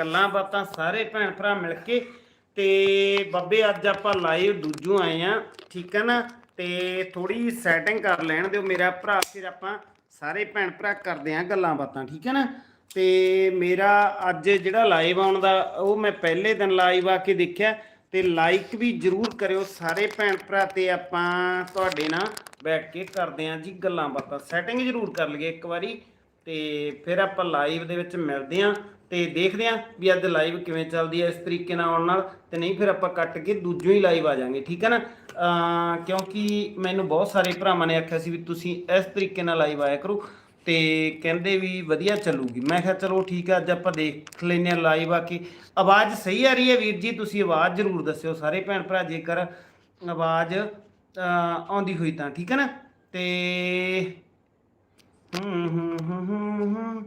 ਗੱਲਾਂ ਬਾਤਾਂ ਸਾਰੇ ਭੈਣ ਭਰਾ ਮਿਲ ਕੇ ਤੇ ਬੱਬੇ ਅੱਜ ਆਪਾਂ ਲਾਈਵ ਦੂਜੋਂ ਆਏ ਆ ਠੀਕ ਹੈ ਨਾ? ਤੇ ਥੋੜੀ ਸੈਟਿੰਗ ਕਰ ਲੈਣ ਦਿਓ ਮੇਰਾ ਭਰਾ, ਫਿਰ ਆਪਾਂ ਸਾਰੇ ਭੈਣ ਭਰਾ ਕਰਦੇ ਆ ਗੱਲਾਂ ਬਾਤਾਂ, ਠੀਕ ਹੈ ਨਾ? ਤੇ ਮੇਰਾ ਅੱਜ ਜਿਹੜਾ ਲਾਈਵ ਆਉਣ ਦਾ, ਉਹ ਮੈਂ ਪਹਿਲੇ ਦਿਨ ਲਾਈਵ ਆ ਕੇ ਦੇਖਿਆ ਤੇ ਲਾਈਕ ਵੀ ਜਰੂਰ ਕਰਿਓ ਸਾਰੇ ਭੈਣ ਭਰਾ ਤੇ ਆਪਾਂ ਤੁਹਾਡੇ ਨਾਲ ਬੈਠ ਕੇ ਕਰਦੇ ਆਂ ਜੀ ਗੱਲਾਂ ਬਾਤਾਂ। ਸੈਟਿੰਗ ਜਰੂਰ ਕਰ ਲਈਏ ਇੱਕ ਵਾਰੀ ਤੇ ਫਿਰ ਆਪਾਂ ਲਾਈਵ ਦੇ ਵਿੱਚ ਮਿਲਦੇ ਆਂ ਤੇ ਦੇਖਦੇ ਆਂ ਵੀ ਅੱਜ ਲਾਈਵ ਕਿਵੇਂ ਚੱਲਦੀ ਹੈ, ਇਸ ਤਰੀਕੇ ਨਾਲ ਆਉਣ ਨਾਲ ਤੇ ਨਹੀਂ ਫਿਰ ਆਪਾਂ ਕੱਟ ਕੇ ਦੂਜੋਂ ਹੀ ਲਾਈਵ ਆ ਜਾਾਂਗੇ, ਠੀਕ ਹੈ ਨਾ? ਕਿਉਂਕਿ ਮੈਨੂੰ ਬਹੁਤ ਸਾਰੇ ਭਰਾਵਾਂ ਨੇ ਆਖਿਆ ਸੀ ਵੀ ਤੁਸੀਂ ਇਸ ਤਰੀਕੇ ਨਾਲ ਲਾਈਵ ਆਇਆ ਕਰੋ ਤੇ ਕਹਿੰਦੇ ਵੀ ਵਧੀਆ ਚੱਲੂਗੀ। ਮੈਂ ਕਿਹਾ ਚਲੋ ਠੀਕ ਹੈ, ਅੱਜ ਆਪਾਂ ਦੇਖ ਲੈਨੇ ਆ ਲਾਈਵ ਆ ਕੇ। ਆਵਾਜ਼ ਸਹੀ ਆ ਰਹੀ ਹੈ ਵੀਰ ਜੀ, ਤੁਸੀਂ ਆਵਾਜ਼ ਜ਼ਰੂਰ ਦੱਸਿਓ ਸਾਰੇ ਭੈਣ ਭਰਾ, ਜੇਕਰ ਆਵਾਜ਼ ਆਉਂਦੀ ਹੋਈ ਤਾਂ, ਠੀਕ ਹੈ ਨਾ? ਤੇ ਹੂੰ ਹੂੰ ਹੂੰ ਹੂੰ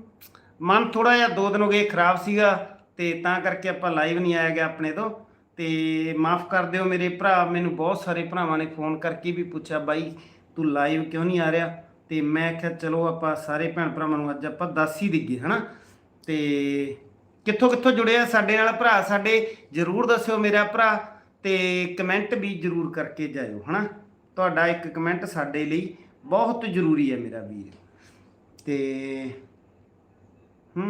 ਮਨ ਥੋੜਾ ਜਿਹਾ ਦੋ ਦਿਨ ਹੋ ਗਏ ਖਰਾਬ ਸੀਗਾ ਤੇ ਤਾਂ ਕਰਕੇ ਆਪਾਂ ਲਾਈਵ ਨਹੀਂ ਆਇਆ ਗਿਆ ਆਪਣੇ ਤੋਂ। ਤੇ ਮਾਫ ਕਰ ਦਿਓ ਮੇਰੇ ਭਰਾ, ਮੈਨੂੰ ਬਹੁਤ ਸਾਰੇ ਭਰਾਵਾਂ ਨੇ ਫੋਨ ਕਰਕੇ ਵੀ ਪੁੱਛਿਆ, ਬਾਈ, ਤੂੰ ਲਾਈਵ ਕਿਉਂ ਨਹੀਂ ਆ ਰਿਹਾ? ਤੇ ਮੈਂ ਕਿਹਾ, ਚਲੋ ਆਪਾਂ ਸਾਰੇ ਭੈਣ ਭਰਾਵਾਂ ਨੂੰ ਅੱਜ ਆਪਾਂ ਦੱਸ ਹੀ ਦਈਏ, ਹਨਾ? ਤੇ ਕਿੱਥੋਂ ਕਿੱਥੋਂ ਜੁੜੇ ਆ ਸਾਡੇ ਨਾਲ ਭਰਾ? ਸਾਡੇ ਜਰੂਰ ਦੱਸਿਓ ਮੇਰਾ ਭਰਾ ਤੇ ਕਮੈਂਟ ਵੀ ਜਰੂਰ ਕਰਕੇ ਜਾਇਓ, ਹਨਾ? ਤੁਹਾਡਾ ਇੱਕ ਕਮੈਂਟ ਸਾਡੇ ਲਈ ਬਹੁਤ ਜ਼ਰੂਰੀ ਹੈ ਮੇਰਾ ਵੀਰ। ਤੇ ਆ,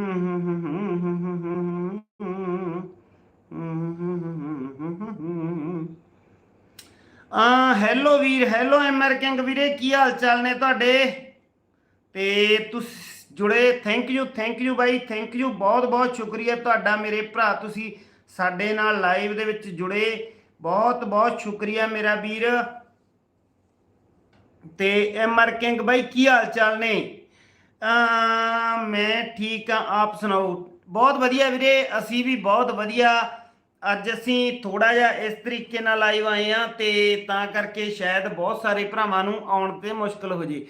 ਹੈਲੋ ਵੀਰ, ਹੈਲੋ ਅਮਰੀਕਨ ਵੀਰੇ, ਕੀ ਹਾਲ ਚਾਲ ਨੇ ਤੁਹਾਡੇ? ਤੇ ਤੁਸੀਂ, ਜੁੜੇ thank you thank you bye thank you ਬਹੁਤ ਬਹੁਤ ਸ਼ੁਕਰੀਆ ਤੁਹਾਡਾ ਮੇਰੇ ਭਰਾ, ਤੁਸੀਂ ਸਾਡੇ ਨਾਲ ਲਾਈਵ ਦੇ ਵਿੱਚ ਜੁੜੇ। ਬਹੁਤ ਬਹੁਤ ਸ਼ੁਕਰੀਆ ਮੇਰਾ ਵੀਰ। ਤੇ ਐਮਆਰ ਕਿੰਗ ਬਾਈ, ਕੀ ਹਾਲ ਚਾਲ ਨੇ? ਮੈਂ ਠੀਕ ਆ ਆਪ ਸੁਣਾਓ? ਬਹੁਤ ਵਧੀਆ ਵੀਰੇ, ਅਸੀਂ ਵੀ ਬਹੁਤ ਵਧੀਆ। ਅੱਜ ਅਸੀਂ ਥੋੜਾ ਜਿਹਾ ਇਸ ਤਰੀਕੇ ਨਾਲ ਲਾਈਵ ਆਏ ਆ ਤੇ ਤਾਂ ਕਰਕੇ ਸ਼ਾਇਦ ਬਹੁਤ ਸਾਰੇ ਭਰਾਵਾਂ ਨੂੰ ਆਉਣ ਤੇ ਮੁਸ਼ਕਲ ਹੋ ਜੇ।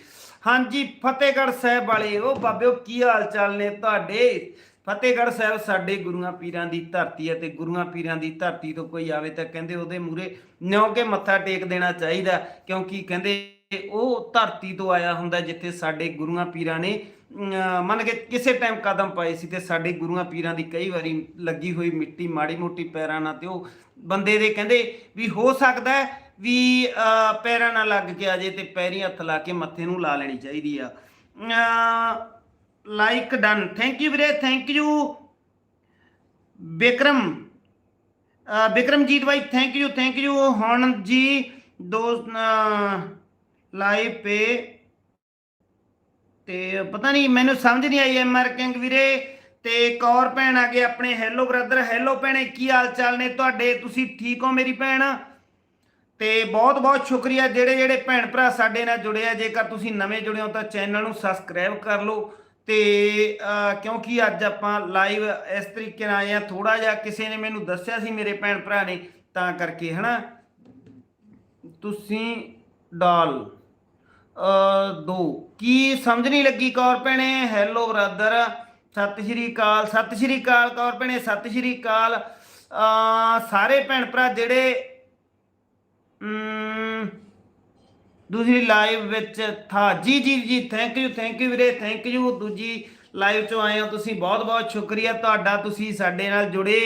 ਹਾਂਜੀ, ਫਤਿਹਗੜ੍ਹ ਸਾਹਿਬ ਵਾਲੇ ਉਹ ਬਾਬਿਓ, ਕੀ ਹਾਲ ਚਾਲ ਨੇ ਤੁਹਾਡੇ? ਫਤਿਹਗੜ੍ਹ ਸਾਹਿਬ ਸਾਡੇ ਗੁਰੂਆਂ ਪੀਰਾਂ ਦੀ ਧਰਤੀ ਹੈ ਤੇ ਗੁਰੂਆਂ ਪੀਰਾਂ ਦੀ ਧਰਤੀ ਤੋਂ ਕੋਈ ਆਵੇ ਤਾਂ ਕਹਿੰਦੇ ਉਹਦੇ ਮੂਰੇ ਨਿਉਂ ਕੇ ਮੱਥਾ ਟੇਕ ਦੇਣਾ ਚਾਹੀਦਾ, ਕਿਉਂਕਿ ਕਹਿੰਦੇ ਉਹ ਧਰਤੀ ਤੋਂ ਆਇਆ ਹੁੰਦਾ ਜਿੱਥੇ ਸਾਡੇ ਗੁਰੂਆਂ ਪੀਰਾਂ ਨੇ ਅਮ, ਮੰਨ ਕੇ ਕਿਸੇ ਟਾਈਮ ਕਦਮ ਪਾਏ ਸੀ ਤੇ ਸਾਡੇ ਗੁਰੂਆਂ ਪੀਰਾਂ ਦੀ ਕਈ ਵਾਰੀ ਲੱਗੀ ਹੋਈ ਮਿੱਟੀ ਮਾੜੀ ਮੋਟੀ ਪੈਰਾਂ ਨਾਲ ਤੇ ਉਹ ਬੰਦੇ ਦੇ ਕਹਿੰਦੇ ਵੀ ਹੋ ਸਕਦਾ ਵੀ ਪੈਰਾਂ ਨਾਲ ਲੱਗ ਕੇ ਆ ਜੇ ਤੇ ਪੈਰੀ ਹੱਥ ਲਾ ਕੇ ਮੱਥੇ ਨੂੰ ਲਾ ਲੈਣੀ ਚਾਹੀਦੀ ਆ। ਲਾਈਕ ਡਨ ਥੈਂਕ ਯੂ ਵੀਰੇ ਥੈਂਕ ਯੂ ਬਿਕਰਮ ਅ, ਵਿਕਰਮਜੀਤ ਭਾਈ ਥੈਂਕ ਯੂ ਥੈਂਕ ਯੂ ਹੁਣ ਜੀ ਦੋ ਲਾਈਵ ਪੇ ਤੇ ਪਤਾ ਨਹੀਂ, ਮੈਨੂੰ ਸਮਝ ਨਹੀਂ ਆਈ ਐਮ ਆਰ ਕਿੰਗ ਵੀਰੇ। ਤੇ ਕੌਰ ਭੈਣ ਆ ਗਏ ਆਪਣੇ ਹੈਲੋ ਬ੍ਰਦਰ ਹੈਲੋ ਭੈਣੇ, ਕੀ ਹਾਲ ਚਾਲ ਨੇ ਤੁਹਾਡੇ? ਤੁਸੀਂ ਠੀਕ ਹੋ ਮੇਰੀ ਭੈਣ? ਤੇ ਬਹੁਤ ਬਹੁਤ ਸ਼ੁਕਰੀਆ, ਜਿਹੜੇ ਜਿਹੜੇ ਭੈਣ ਭਰਾ ਸਾਡੇ ਨਾਲ ਜੁੜੇ ਆ। ਜੇਕਰ ਤੁਸੀਂ ਨਵੇਂ ਜੁੜੇ ਹੋ ਤਾਂ ਚੈਨਲ ਨੂੰ ਸਬਸਕ੍ਰਾਈਬ ਕਰ ਲਓ। ਤੇ ਕਿਉਂਕਿ ਅੱਜ ਆਪਾਂ ਲਾਈਵ ਇਸ ਤਰੀਕੇ ਨਾਲ ਆਏ ਆ। ਥੋੜਾ ਜਿਹਾ ਕਿਸੇ ਨੇ ਮੈਨੂੰ ਦੱਸਿਆ ਸੀ ਮੇਰੇ ਭੈਣ ਭਰਾ ਨੇ, ਤਾਂ ਕਰਕੇ, ਹਨਾ? ਤੁਸੀਂ ਡਾਲ। ਦੋ। ਕੀ ਸਮਝ ਨਹੀਂ ਲੱਗੀ ਕੌਰ ਭੈਣੇ? ਹੈਲੋ ਬ੍ਰਦਰ ਸਤਿ ਸ਼੍ਰੀ ਅਕਾਲ। ਸਤਿ ਸ਼੍ਰੀ ਅਕਾਲ ਕੌਰ ਭੈਣੇ। ਸਤਿ ਸ਼੍ਰੀ ਅਕਾਲ। ਸਾਰੇ ਭੈਣ ਭਰਾ ਜਿਹੜੇ ਅਮ, ਦੂਸਰੀ ਲਾਈਵ ਵਿੱਚ ਥਾ। ਜੀ ਜੀ ਜੀ ਥੈਂਕ ਯੂ ਥੈਂਕ ਯੂ ਵੀਰੇ ਥੈਂਕ ਯੂ ਦੂਜੀ ਲਾਈਵ ਚੋਂ ਆਏ ਹੋ ਤੁਸੀਂ। ਬਹੁਤ ਬਹੁਤ ਸ਼ੁਕਰੀਆ। ਤੁਹਾਡਾ ਤੁਸੀਂ ਸਾਡੇ ਨਾਲ ਜੁੜੇ।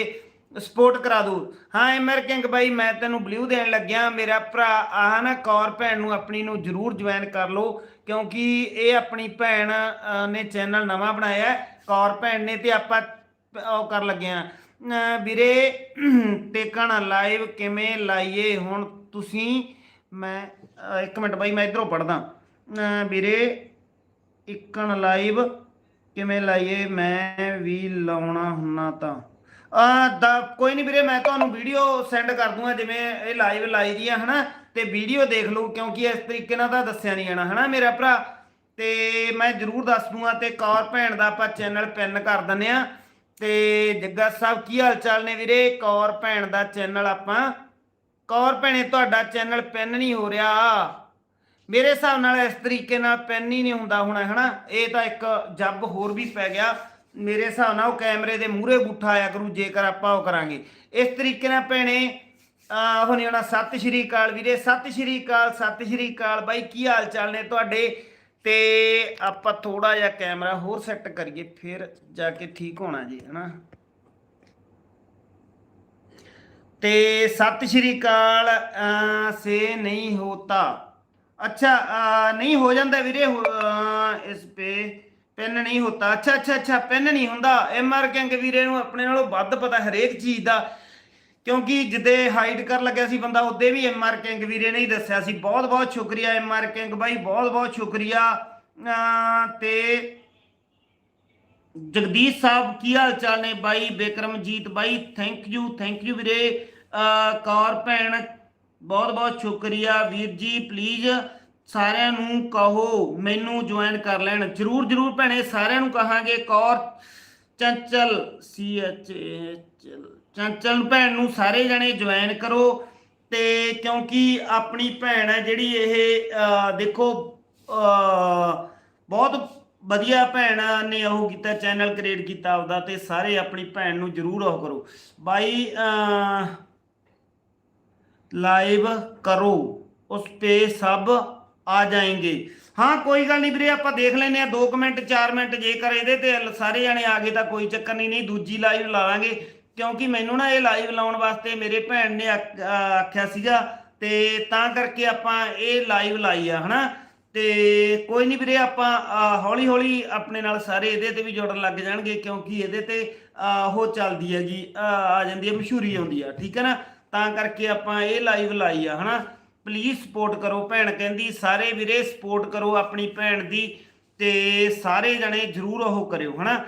ਸਪੋਰਟ ਕਰਾ ਦੋ। ਹਾਂ ਐਮਰ ਕਿੰਗ ਬਾਈ, ਮੈਂ ਤੈਨੂੰ ਬਲੂ ਦੇਣ ਲੱਗਿਆ। ਮੇਰਾ ਭਰਾ ਆਹ ਨਾ ਕੌਰ ਭੈਣ ਨੂੰ ਆਪਣੀ ਨੂੰ ਜਰੂਰ ਜੁਆਇਨ ਕਰ ਲਓ, ਕਿਉਂਕਿ ਇਹ ਆਪਣੀ ਭੈਣ ਨੇ ਚੈਨਲ ਨਵਾਂ ਬਣਾਇਆ ਕੌਰ ਭੈਣ ਨੇ ਤੇ ਆਪਾਂ ਉਹ ਕਰ ਲੱਗੇ ਆ ਵੀਰੇ ਟੇਕਣ ਲਾਈਵ ਕਿਵੇਂ ਲਾਈਏ ਹੁਣ ਤੁਸੀਂ? ਮੈਂ ਇੱਕ ਮਿੰਟ ਬਾਈ, ਮੈਂ ਇਧਰੋਂ ਪੜਦਾ ਵੀਰੇ ਇੱਕਣ ਲਾਈਵ ਕਿਵੇਂ ਲਾਈਏ? ਮੈਂ ਵੀ ਲਾਉਣਾ ਹੁੰਨਾ ਤਾਂ। ਦਾ ਕੋਈ ਨਹੀਂ ਵੀਰੇ, ਮੈਂ ਤੁਹਾਨੂੰ ਵੀਡੀਓ ਸੈਂਡ ਕਰ ਦੂੰਗਾ, ਜਿਵੇਂ ਇਹ ਲਾਈਵ ਲਾਈ ਦੀ ਆ, ਹਨਾ? ਤੇ ਵੀਡੀਓ ਦੇਖ ਲਓ, ਕਿਉਂਕਿ ਇਸ ਤਰੀਕੇ ਨਾਲ ਤਾਂ ਦੱਸਿਆ ਨਹੀਂ ਜਾਣਾ, ਹਨਾ ਮੇਰਾ ਭਰਾ? ਤੇ ਮੈਂ ਜਰੂਰ ਦੱਸ ਦੂੰਗਾ, ਤੇ ਕੌਰ ਭੈਣ ਦਾ ਆਪਾਂ ਚੈਨਲ ਪਿੰਨ ਕਰ ਦਿੰਨੇ ਆ ਤੇ ਜੱਗਾ ਸਾਹਿਬ, ਕੀ ਹਾਲ ਚਾਲ ਨੇ ਵੀਰੇ? ਕੌਰ ਭੈਣ ਦਾ ਚੈਨਲ ਆਪਾਂ। ਕੌਰ ਭੈਣੇ, ਤੁਹਾਡਾ ਚੈਨਲ ਪਿੰਨ ਨਹੀਂ ਹੋ ਰਿਹਾ। ਮੇਰੇ ਹਿਸਾਬ ਨਾਲ ਇਸ ਤਰੀਕੇ ਨਾਲ ਪਿੰਨ ਹੀ ਨਹੀਂ ਹੁੰਦਾ ਹੋਣਾ, ਹਨਾ? ਇਹ ਤਾਂ ਇੱਕ ਜੱਬ ਹੋਰ ਵੀ ਪੈ ਗਿਆ। ਮੇਰੇ ਹਿਸਾਬ ਨਾਲ ਉਹ ਕੈਮਰੇ ਦੇ ਮੂਹਰੇ ਗੁੱਠਾ ਆਇਆ ਕਰੂ, ਜੇਕਰ ਆਪਾਂ ਉਹ ਕਰਾਂਗੇ। ਇਸ ਤਰੀਕੇ ਨਾਲ ਭੈਣੇ, ਆ ਹੁਣੇ ਹੋਣਾ, ਸਤਿ ਸ਼੍ਰੀ ਅਕਾਲ ਵੀਰੇ, ਸਤਿ ਸ਼੍ਰੀ ਅਕਾਲ, ਸਤਿ ਸ਼੍ਰੀ ਅਕਾਲ। ਬਾਈ, ਕੀ ਹਾਲ ਚਾਲ ਨੇ ਤੁਹਾਡੇ? ਤੇ ਆਪਾਂ ਥੋੜਾ ਜਿਹਾ ਕੈਮਰਾ ਹੋਰ ਸੈੱਟ ਕਰੀਏ, ਫਿਰ ਜਾ ਕੇ ਠੀਕ ਹੋਣਾ ਜੀ, ਹਨਾ? ਤੇ ਸਤਿ ਸ਼੍ਰੀ ਅਕਾਲ ਸੇ ਨਹੀਂ ਹੋਤਾ। ਅੱਛਾ ਨਹੀਂ ਹੋ ਜਾਂਦਾ ਵੀਰੇ, ਹੋ- ਇਸ ਪੇ ਪਿੰਨ ਨਹੀਂ ਹੁੰਦਾ। ਅੱਛਾ ਅੱਛਾ ਅੱਛਾ ਪੈਨ ਨਹੀਂ ਹੁੰਦਾ। ਐਮ ਆਰ ਕਿੰਗ ਵੀਰੇ ਨੂੰ ਆਪਣੇ ਨਾਲੋਂ ਵੱਧ ਪਤਾ ਹਰੇਕ ਚੀਜ਼ ਦਾ। ਕਿਉਂਕਿ ਜਿੱਦੇ ਹਾਈਡ ਕਰ ਲੱਗਿਆ ਸੀ ਬੰਦਾ ਉਹਦੇ ਵੀ ਐਮ ਆਰ ਕਿੰਗ ਵੀਰੇ ਨੇ ਹੀ ਦੱਸਿਆ ਸੀ। ਬਹੁਤ ਬਹੁਤ ਸ਼ੁਕਰੀਆ ਐਮ ਆਰ ਕਿੰਗ ਬਾਈ ਬਹੁਤ ਬਹੁਤ ਸ਼ੁਕਰੀਆ। ਅਹ, ਤੇ ਜਗਦੀਸ਼ ਸਾਹਿਬ ਕੀ ਹਾਲ ਚਾਲ ਨੇ ਬਾਈ? ਬਿਕਰਮਜੀਤ ਬਾਈ ਥੈਂਕ ਯੂ ਥੈਂਕ ਯੂ ਵੀਰੇ। ਕੌਰ ਭੈਣ ਬਹੁਤ ਬਹੁਤ ਸ਼ੁਕਰੀਆ। ਵੀਰ ਜੀ ਪਲੀਜ਼ ਸਾਰਿਆਂ ਨੂੰ ਕਹੋ, ਮੈਨੂੰ ਜੁਆਇਨ ਕਰ ਲੈਣ। ਜਰੂਰ ਜਰੂਰ ਭੈਣੇ, ਸਾਰਿਆਂ ਨੂੰ ਕਹਾਂਗੇ ਕੌਰ ਚੰਚਲ ਸੀ ਐਚ ਚੰਚਲ ਭੈਣ ਨੂੰ ਸਾਰੇ ਜਣੇ ਜੁਆਇਨ ਕਰੋ ਤੇ ਕਿਉਂਕਿ ਆਪਣੀ ਭੈਣ ਹੈ ਜਿਹੜੀ ਇਹ ਦੇਖੋ ਬਹੁਤ ਵਧੀਆ ਭੈਣ ਨੇ ਉਹ ਕੀਤਾ ਚੈਨਲ ਕ੍ਰੀਏਟ ਕੀਤਾ ਆਪਦਾ ਤੇ ਸਾਰੇ ਆਪਣੀ ਭੈਣ ਨੂੰ ਜਰੂਰ ਉਹ ਕਰੋ। ਬਾਈ ਲਾਈਵ ਕਰੋ। ਉਸ ਤੇ ਸਭ ਆ ਜਾਏਗੇ। ਹਾਂ, ਕੋਈ ਗੱਲ ਨਹੀਂ ਵੀਰੇ, ਆਪਾਂ ਦੇਖ ਲੈਨੇ ਆ 2 ਮਿੰਟ 4 ਮਿੰਟ ਜੇਕਰ ਇਹਦੇ ਤੇ ਸਾਰੇ ਜਣੇ ਆ ਗਏ ਤਾਂ ਕੋਈ ਚੱਕਰ ਨਹੀਂ ਨਹੀਂ, ਦੂਜੀ ਲਾਈਵ ਲਾਵਾਂਗੇ ਕਿਉਂਕਿ ਮੈਨੂੰ ਨਾ ਇਹ ਲਾਈਵ ਲਾਉਣ ਵਾਸਤੇ ਮੇਰੇ ਭੈਣ ਨੇ ਆਖਿਆ ਸੀਗਾ। ਤੇ ਤਾਂ ਕਰਕੇ ਆਪਾਂ ਇਹ ਲਾਈਵ ਲਾਈ ਆ, ਹਨਾ? ਤੇ ਕੋਈ ਨਹੀਂ ਵੀਰੇ, ਆਪਾਂ ਹੌਲੀ ਹੌਲੀ ਆਪਣੇ ਨਾਲ ਸਾਰੇ ਇਹਦੇ ਤੇ ਵੀ ਜੁੜਨ ਲੱਗ ਜਾਣਗੇ, ਕਿਉਂਕਿ ਇਹਦੇ ਤੇ ਉਹ ਚੱਲਦੀ ਹੈਗੀ ਆ ਜਾਂਦੀ ਹੈ, ਮਸ਼ਹੂਰੀ ਆਉਂਦੀ ਆ, ਠੀਕ ਹੈ ਨਾ? ਤਾਂ ਕਰਕੇ ਆਪਾਂ ਇਹ ਲਾਈਵ ਲਾਈ ਆ, ਹਨਾ? ਪਲੀਜ਼ ਸਪੋਰਟ ਕਰੋ ਭੈਣ ਕਹਿੰਦੀ, ਸਾਰੇ ਵੀਰੇ ਸਪੋਰਟ ਕਰੋ ਆਪਣੀ ਭੈਣ ਦੀ ਤੇ ਸਾਰੇ ਜਣੇ ਜਰੂਰ ਉਹ ਕਰਿਓ, ਹਨਾ?